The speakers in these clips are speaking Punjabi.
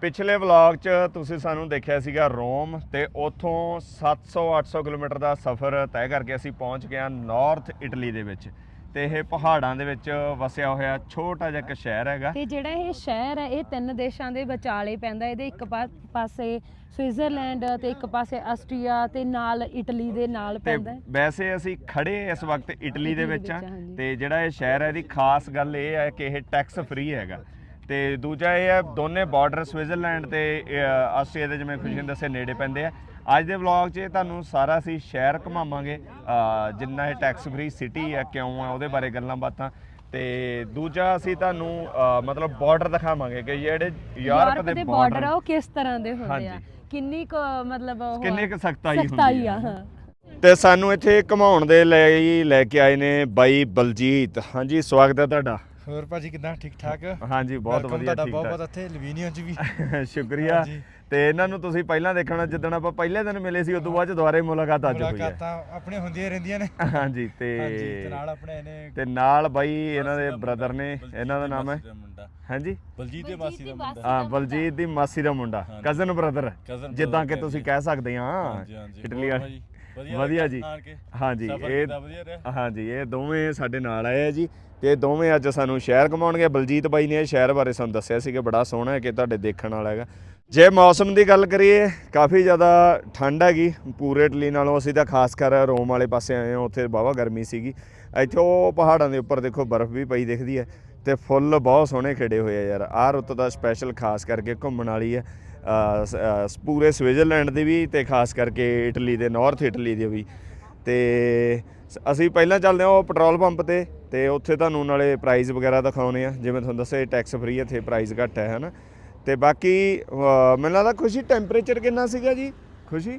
ਪਿਛਲੇ ਵਲੌਗ 'ਚ ਤੁਸੀਂ ਸਾਨੂੰ ਦੇਖਿਆ ਸੀਗਾ ਰੋਮ ਤੇ ਉੱਥੋਂ 700-800 ਕਿਲੋਮੀਟਰ ਦਾ ਸਫ਼ਰ ਤੈਅ ਕਰਕੇ ਅਸੀਂ ਪਹੁੰਚ ਗਏ ਹਾਂ ਨਾਰਥ ਇਟਲੀ ਦੇ ਵਿੱਚ ਤੇ ਇਹ ਪਹਾੜਾਂ ਦੇ ਵਿੱਚ ਵਸਿਆ ਹੋਇਆ ਛੋਟਾ ਜਿਹਾ ਇੱਕ ਸ਼ਹਿਰ ਹੈਗਾ ਤੇ ਜਿਹੜਾ ਇਹ ਸ਼ਹਿਰ ਹੈ ਇਹ ਤਿੰਨ ਦੇਸ਼ਾਂ ਦੇ ਵਿਚਾਲੇ ਪੈਂਦਾ ਇਹਦੇ ਇੱਕ ਪਾਸੇ ਸਵਿਟਜ਼ਰਲੈਂਡ ਤੇ ਇੱਕ ਪਾਸੇ ਆਸਟਰੀਆ ਤੇ ਨਾਲ ਇਟਲੀ ਦੇ ਨਾਲ ਪੈਂਦਾ ਹੈ। ਵੈਸੇ ਅਸੀਂ ਖੜੇ ਇਸ ਵਕਤ ਇਟਲੀ ਦੇ ਵਿੱਚ ਆ। ਤੇ ਜਿਹੜਾ ਇਹ ਸ਼ਹਿਰ ਹੈ ਇਹਦੀ ਖਾਸ ਗੱਲ ਇਹ ਹੈ ਕਿ ਇਹ ਟੈਕਸ ਫ੍ਰੀ ਹੈਗਾ ਤੇ ਦੂਜਾ ਇਹ ਹੈ ਦੋਨੇ ਬਾਰਡਰ ਸਵਿਟਜ਼ਰਲੈਂਡ ਤੇ ਆਸਟਰੀਆ ਦੇ ਜਿਵੇਂ ਖੁਸ਼ੀ ਨੇ ਦੱਸੇ ਨੇੜੇ ਪੈਂਦੇ ਆ। ਅੱਜ ਦੇ ਵਲੌਗ 'ਚ ਤੁਹਾਨੂੰ ਸਾਰਾ ਅਸੀਂ ਸ਼ਹਿਰ ਘੁਮਾਵਾਂਗੇ ਜਿੰਨਾ ਇਹ ਟੈਕਸ ਫ੍ਰੀ ਸਿਟੀ ਹੈ ਕਿਉਂ ਹੈ ਉਹਦੇ ਬਾਰੇ ਗੱਲਾਂ ਬਾਤਾਂ। ਤੇ ਦੂਜਾ ਅਸੀਂ ਤੁਹਾਨੂੰ ਮਤਲਬ ਬਾਰਡਰ ਦਿਖਾਵਾਂਗੇ ਕਿ ਜਿਹੜੇ ਯੂਰਪ ਦੇ ਬਾਰਡਰ ਆ ਉਹ ਕਿਸ ਤਰ੍ਹਾਂ ਦੇ ਹੁੰਦੇ ਆ। ਕਿੰਨੀ ਕੁ ਮਤਲਬ ਉਹ ਆ- ਕਿੰਨੀ ਕੁ ਸਖਤਾਈ ਹੁੰਦੀ ਸਖਤਾਈ ਆ ਆ ਹਾਂ। ਤੇ ਸਾਨੂੰ ਇੱਥੇ ਘਮਾਉਣ ਦੇ ਲਈ ਲੈ ਕੇ ਆਏ ਨੇ ਬਾਈ ਬਲਜੀਤ। ਹਾਂਜੀ ਸਵਾਗਤ ਹੈ ਤੁਹਾਡਾ। ਹੋਰ ਭਾਜੀ ਕਿਦਾਂ? ਠੀਕ ਠਾਕ? ਹਾਂਜੀ ਬਹੁਤ Welcome ਵਧੀਆ ਤੁਹਾਡਾ ਠੀਕ ਬਹੁਤ ਬਹੁਤ ਠਾਕ। ਇੱਥੇ ਲਵੀਨੀਅਨ ਚ ਵੀ। ਸ਼ੁਕਰੀਆ। ਹਾਂਜੀ। ਤੇ ਇਹਨਾਂ ਨੂੰ ਤੁਸੀਂ ਪਹਿਲਾਂ ਦੇਖਣਾ ਜਿੱਦਣ ਆਪਾਂ ਪਹਿਲੇ ਦਿਨ ਮਿਲੇ ਸੀ ਉਦੋਂ ਬਾਅਦ ਚ ਦੁਬਾਰੇ ਮੁਲਾਕਾਤ ਅੱਜ ਹੋਈ ਹੈ। ਮੁਲਾਕਾਤਾਂ ਆਪਣੇ ਹੁੰਦੀਆਂ ਰਹਿੰਦੀਆਂ ਨੇ। ਹਾਂਜੀ ਹਾਂਜੀ ਤੇ ਤੇ ਨਾਲ ਆਪਣੇ ਨੇ ਤੇ ਨਾਲ ਬਾਈ ਇਹਨਾਂ ਦੇ ਬ੍ਰਦਰ ਨੇ ਇਹਨਾਂ ਦਾ ਨਾਮ ਹੈ? ਹਾਂਜੀ? ਬਲਜੀਤ ਦੇ ਮਾਸੀ ਦਾ ਮੁੰਡਾ। ਹਾਂ ਬਲਜੀਤ ਦੀ ਮਾਸੀ ਦਾ ਮੁੰਡਾ। ਕਜ਼ਨ ਬ੍ਰਦਰ Cousin ਜਿੱਦਾਂ brother ਕਿ ਤੁਸੀਂ ਕਹਿ ਸਕਦੇ ਹਾਂ। ਹਾਂਜੀ ਹਾਂਜੀ। ਇਟਲੀ ਹੋਰ ਭਾਜੀ, ਵਧੀਆ ਜੀ। ਆਣ ਕੇ? ਹਾਂਜੀ ਸਫ਼ਰ ਇਹ ਕਿੱਦਾਂ ਵਧੀਆ ਰਿਹਾ? ਹਾਂਜੀ ਇਹ ਦੋਵੇਂ ਸਾਡੇ ਨਾਲ ਆਏ ਆ ਜੀ। ਤੇ ਦੋਵੇਂ ਅੱਜ ਸਾਨੂੰ ਸ਼ਹਿਰ ਘੁਮਾਉਣਗੇ। ਬਲਜੀਤ ਬਾਈ ਨੇ ਇਹ ਸ਼ਹਿਰ ਬਾਰੇ ਸਾਨੂੰ ਦੱਸਿਆ ਸੀ ਕਿ ਬੜਾ ਸੋਹਣਾ ਹੈ ਕਿ ਤੁਹਾਡੇ ਦੇਖਣ ਵਾਲਾ ਹੈਗਾ। ਜੇ ਮੌਸਮ ਦੀ ਗੱਲ ਕਰੀਏ, ਕਾਫੀ ਜ਼ਿਆਦਾ ਠੰਡ ਹੈਗੀ। ਪੂਰੇ ਇਟਲੀ ਨਾਲੋਂ ਅਸੀਂ ਤਾਂ ਖਾਸ ਕਰ ਰੋਮ ਵਾਲੇ ਪਾਸੇ ਆਏ ਹਾਂ, ਉੱਥੇ ਵਾਹਵਾ ਗਰਮੀ ਸੀਗੀ। ਇੱਥੇ ਉਹ ਪਹਾੜਾਂ ਦੇ ਉੱਪਰ ਦੇਖੋ ਬਰਫ਼ ਵੀ ਪਈ ਦਿਖਦੀ ਹੈ ਤੇ ਫੁੱਲ ਬਹੁਤ ਸੋਹਣੇ ਖਿੜੇ ਹੋਏ ਆ ਯਾਰ। ਆਹ ਰੁੱਤ ਦਾ ਸਪੈਸ਼ਲ ਖਾਸ ਕਰਕੇ ਘੁੰਮਣ ਵਾਲੀ ਹੈ। ਸ- ਪੂਰੇ ਸਵਿਟਜ਼ਰਲੈਂਡ ਦੀ ਵੀ ਤੇ ਖਾਸ ਕਰਕੇ ਇਟਲੀ ਦੇ ਨਾਰਥ ਇਟਲੀ ਦੇ ਵੀ। ਤੇ ਅਸੀਂ ਪਹਿਲਾਂ ਚੱਲਦੇ ਹਾਂ ਉਹ ਪੈਟਰੋਲ ਪੰਪ ਤੇ ਤੇ ਉੱਥੇ ਤੁਹਾਨੂੰ ਨਾਲੇ ਪ੍ਰਾਈਜ਼ ਵਗੈਰਾ ਦਿਖਾਉਣੇ ਆ। ਜਿਵੇਂ ਤੁਹਾਨੂੰ ਦੱਸਿਆ ਟੈਕਸ ਫ੍ਰੀ ਇੱਥੇ ਪ੍ਰਾਈਜ਼ ਘੱਟ ਹੈ, ਹਨਾ। ਤੇ ਬਾਕੀ ਮੈਨੂੰ ਲੱਗਦਾ ਖੁਸ਼ੀ ਟੈਂਪਰੇਚਰ ਕਿੰਨਾ ਸੀਗਾ ਜੀ? ਖੁਸ਼ੀ?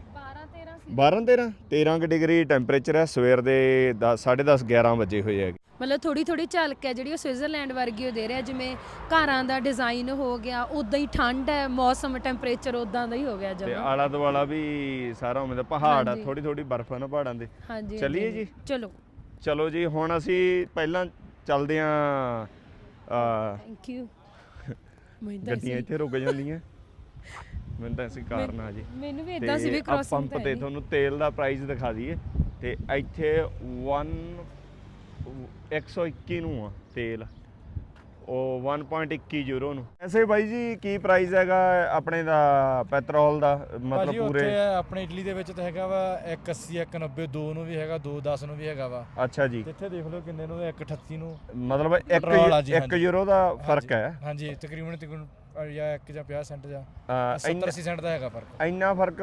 12 13 ਸੀ 12 13 13 ਕੁ ਡਿਗਰੀ ਟੈਂਪਰੇਚਰ ਹੈ ਸਵੇਰ ਦੇ 10:30 11 ਵਜੇ ਹੋਏ ਹੈਗੇ। ਮਤਲਬ ਥੋੜੀ ਥੋੜੀ ਝਲਕ ਹੈ ਜਿਹੜੀ ਉਹ ਸਵਿਟਜ਼ਰਲੈਂਡ ਵਰਗੀ ਉਹ ਦੇ ਰਿਹਾ ਜਿਵੇਂ ਘਰਾਂ ਦਾ ਡਿਜ਼ਾਈਨ ਹੋ ਗਿਆ ਉਦਾਂ ਹੀ ਠੰਡ ਹੈ ਮੌਸਮ ਟੈਂਪਰੇਚਰ ਉਦਾਂ ਦਾ ਹੀ ਹੋ ਗਿਆ ਤੇ ਜਮਾ। ਆਲਾ ਦੁਆਲਾ ਵੀ ਸਾਰਾ ਉਵੇਂ ਦਾ ਪਹਾੜ ਆ ਹਾਂਜੀ। ਥੋੜੀ ਥੋੜੀ ਬਰਫ਼ ਆ ਨਾ ਪਹਾੜਾਂ ਦੇ। ਹਾਂਜੀ ਚੱਲੀਏ। ਜੀ? ਚਲੋ। ਚਲੋ ਜੀ ਹੁਣ ਅਸੀਂ ਪਹਿਲਾਂ ਚੱਲਦੇ ਆਂ ਥੈਂਕ ਯੂ ਮੈਂ ਤਾਂ ਗੱਡੀਆਂ ਇੱਥੇ ਰੁਕ ਜਾਂਦੀਆਂ। ਮੈਨੂੰ ਤਾਂ ਅਸੀਂ ਕਾਰਨ ਆ ਜੀ। ਮੈਨੂੰ ਵੀ ਇਦਾਂ ਸੀ ਵੀ ਕ੍ਰਾਸਿੰਗ ਪੰਪ ਤੇ ਤੁਹਾਨੂੰ ਤੇਲ ਦਾ ਪ੍ਰਾਈਸ ਦਿਖਾ ਦਈਏ। ਤੇ ਇੱਥੇ 1 121 ਨੂੰ ਆ ਤੇਲ। ਉਹ 1.21 ਯੂਰੋ ਨੂੰ। ਐਸੇ ਬਾਈ ਜੀ ਕੀ ਪ੍ਰਾਈਸ ਹੈਗਾ ਆਪਣੇ ਦਾ ਪੈਟਰੋਲ ਦਾ? ਮਤਲਬ ਪੂਰੇ ਉੱਥੇ ਆਪਣੇ ਇਟਲੀ ਦੇ ਵਿੱਚ ਤਾਂ ਹੈਗਾ ਵਾ 180 190 2 ਨੂੰ ਵੀ ਹੈਗਾ 210 ਨੂੰ ਵੀ ਹੈਗਾ ਵਾ। ਅੱਛਾ ਜੀ। ਇੱਥੇ ਦੇਖ ਲਓ ਕਿੰਨੇ ਨੂੰ 138 ਨੂੰ। ਮਤਲਬ 1 ਪੈਟਰੋਲ ਆ ਜੀ, 1 ਹਾਂਜੀ। ਯੂਰੋ ਦਾ ਫ਼ਰਕ ਹੈ। ਹਾਂਜੀ ਤਕਰੀਬਨ ਜਾਂ 1 ਜਾਂ 50 ਸੈਂਟ ਜਾਂ ਅਹ, 70 ਇੰਨਾ- 80 ਸੈਂਟ ਦਾ ਹੈਗਾ ਫ਼ਰਕ। ਇੰਨਾ ਫ਼ਰਕ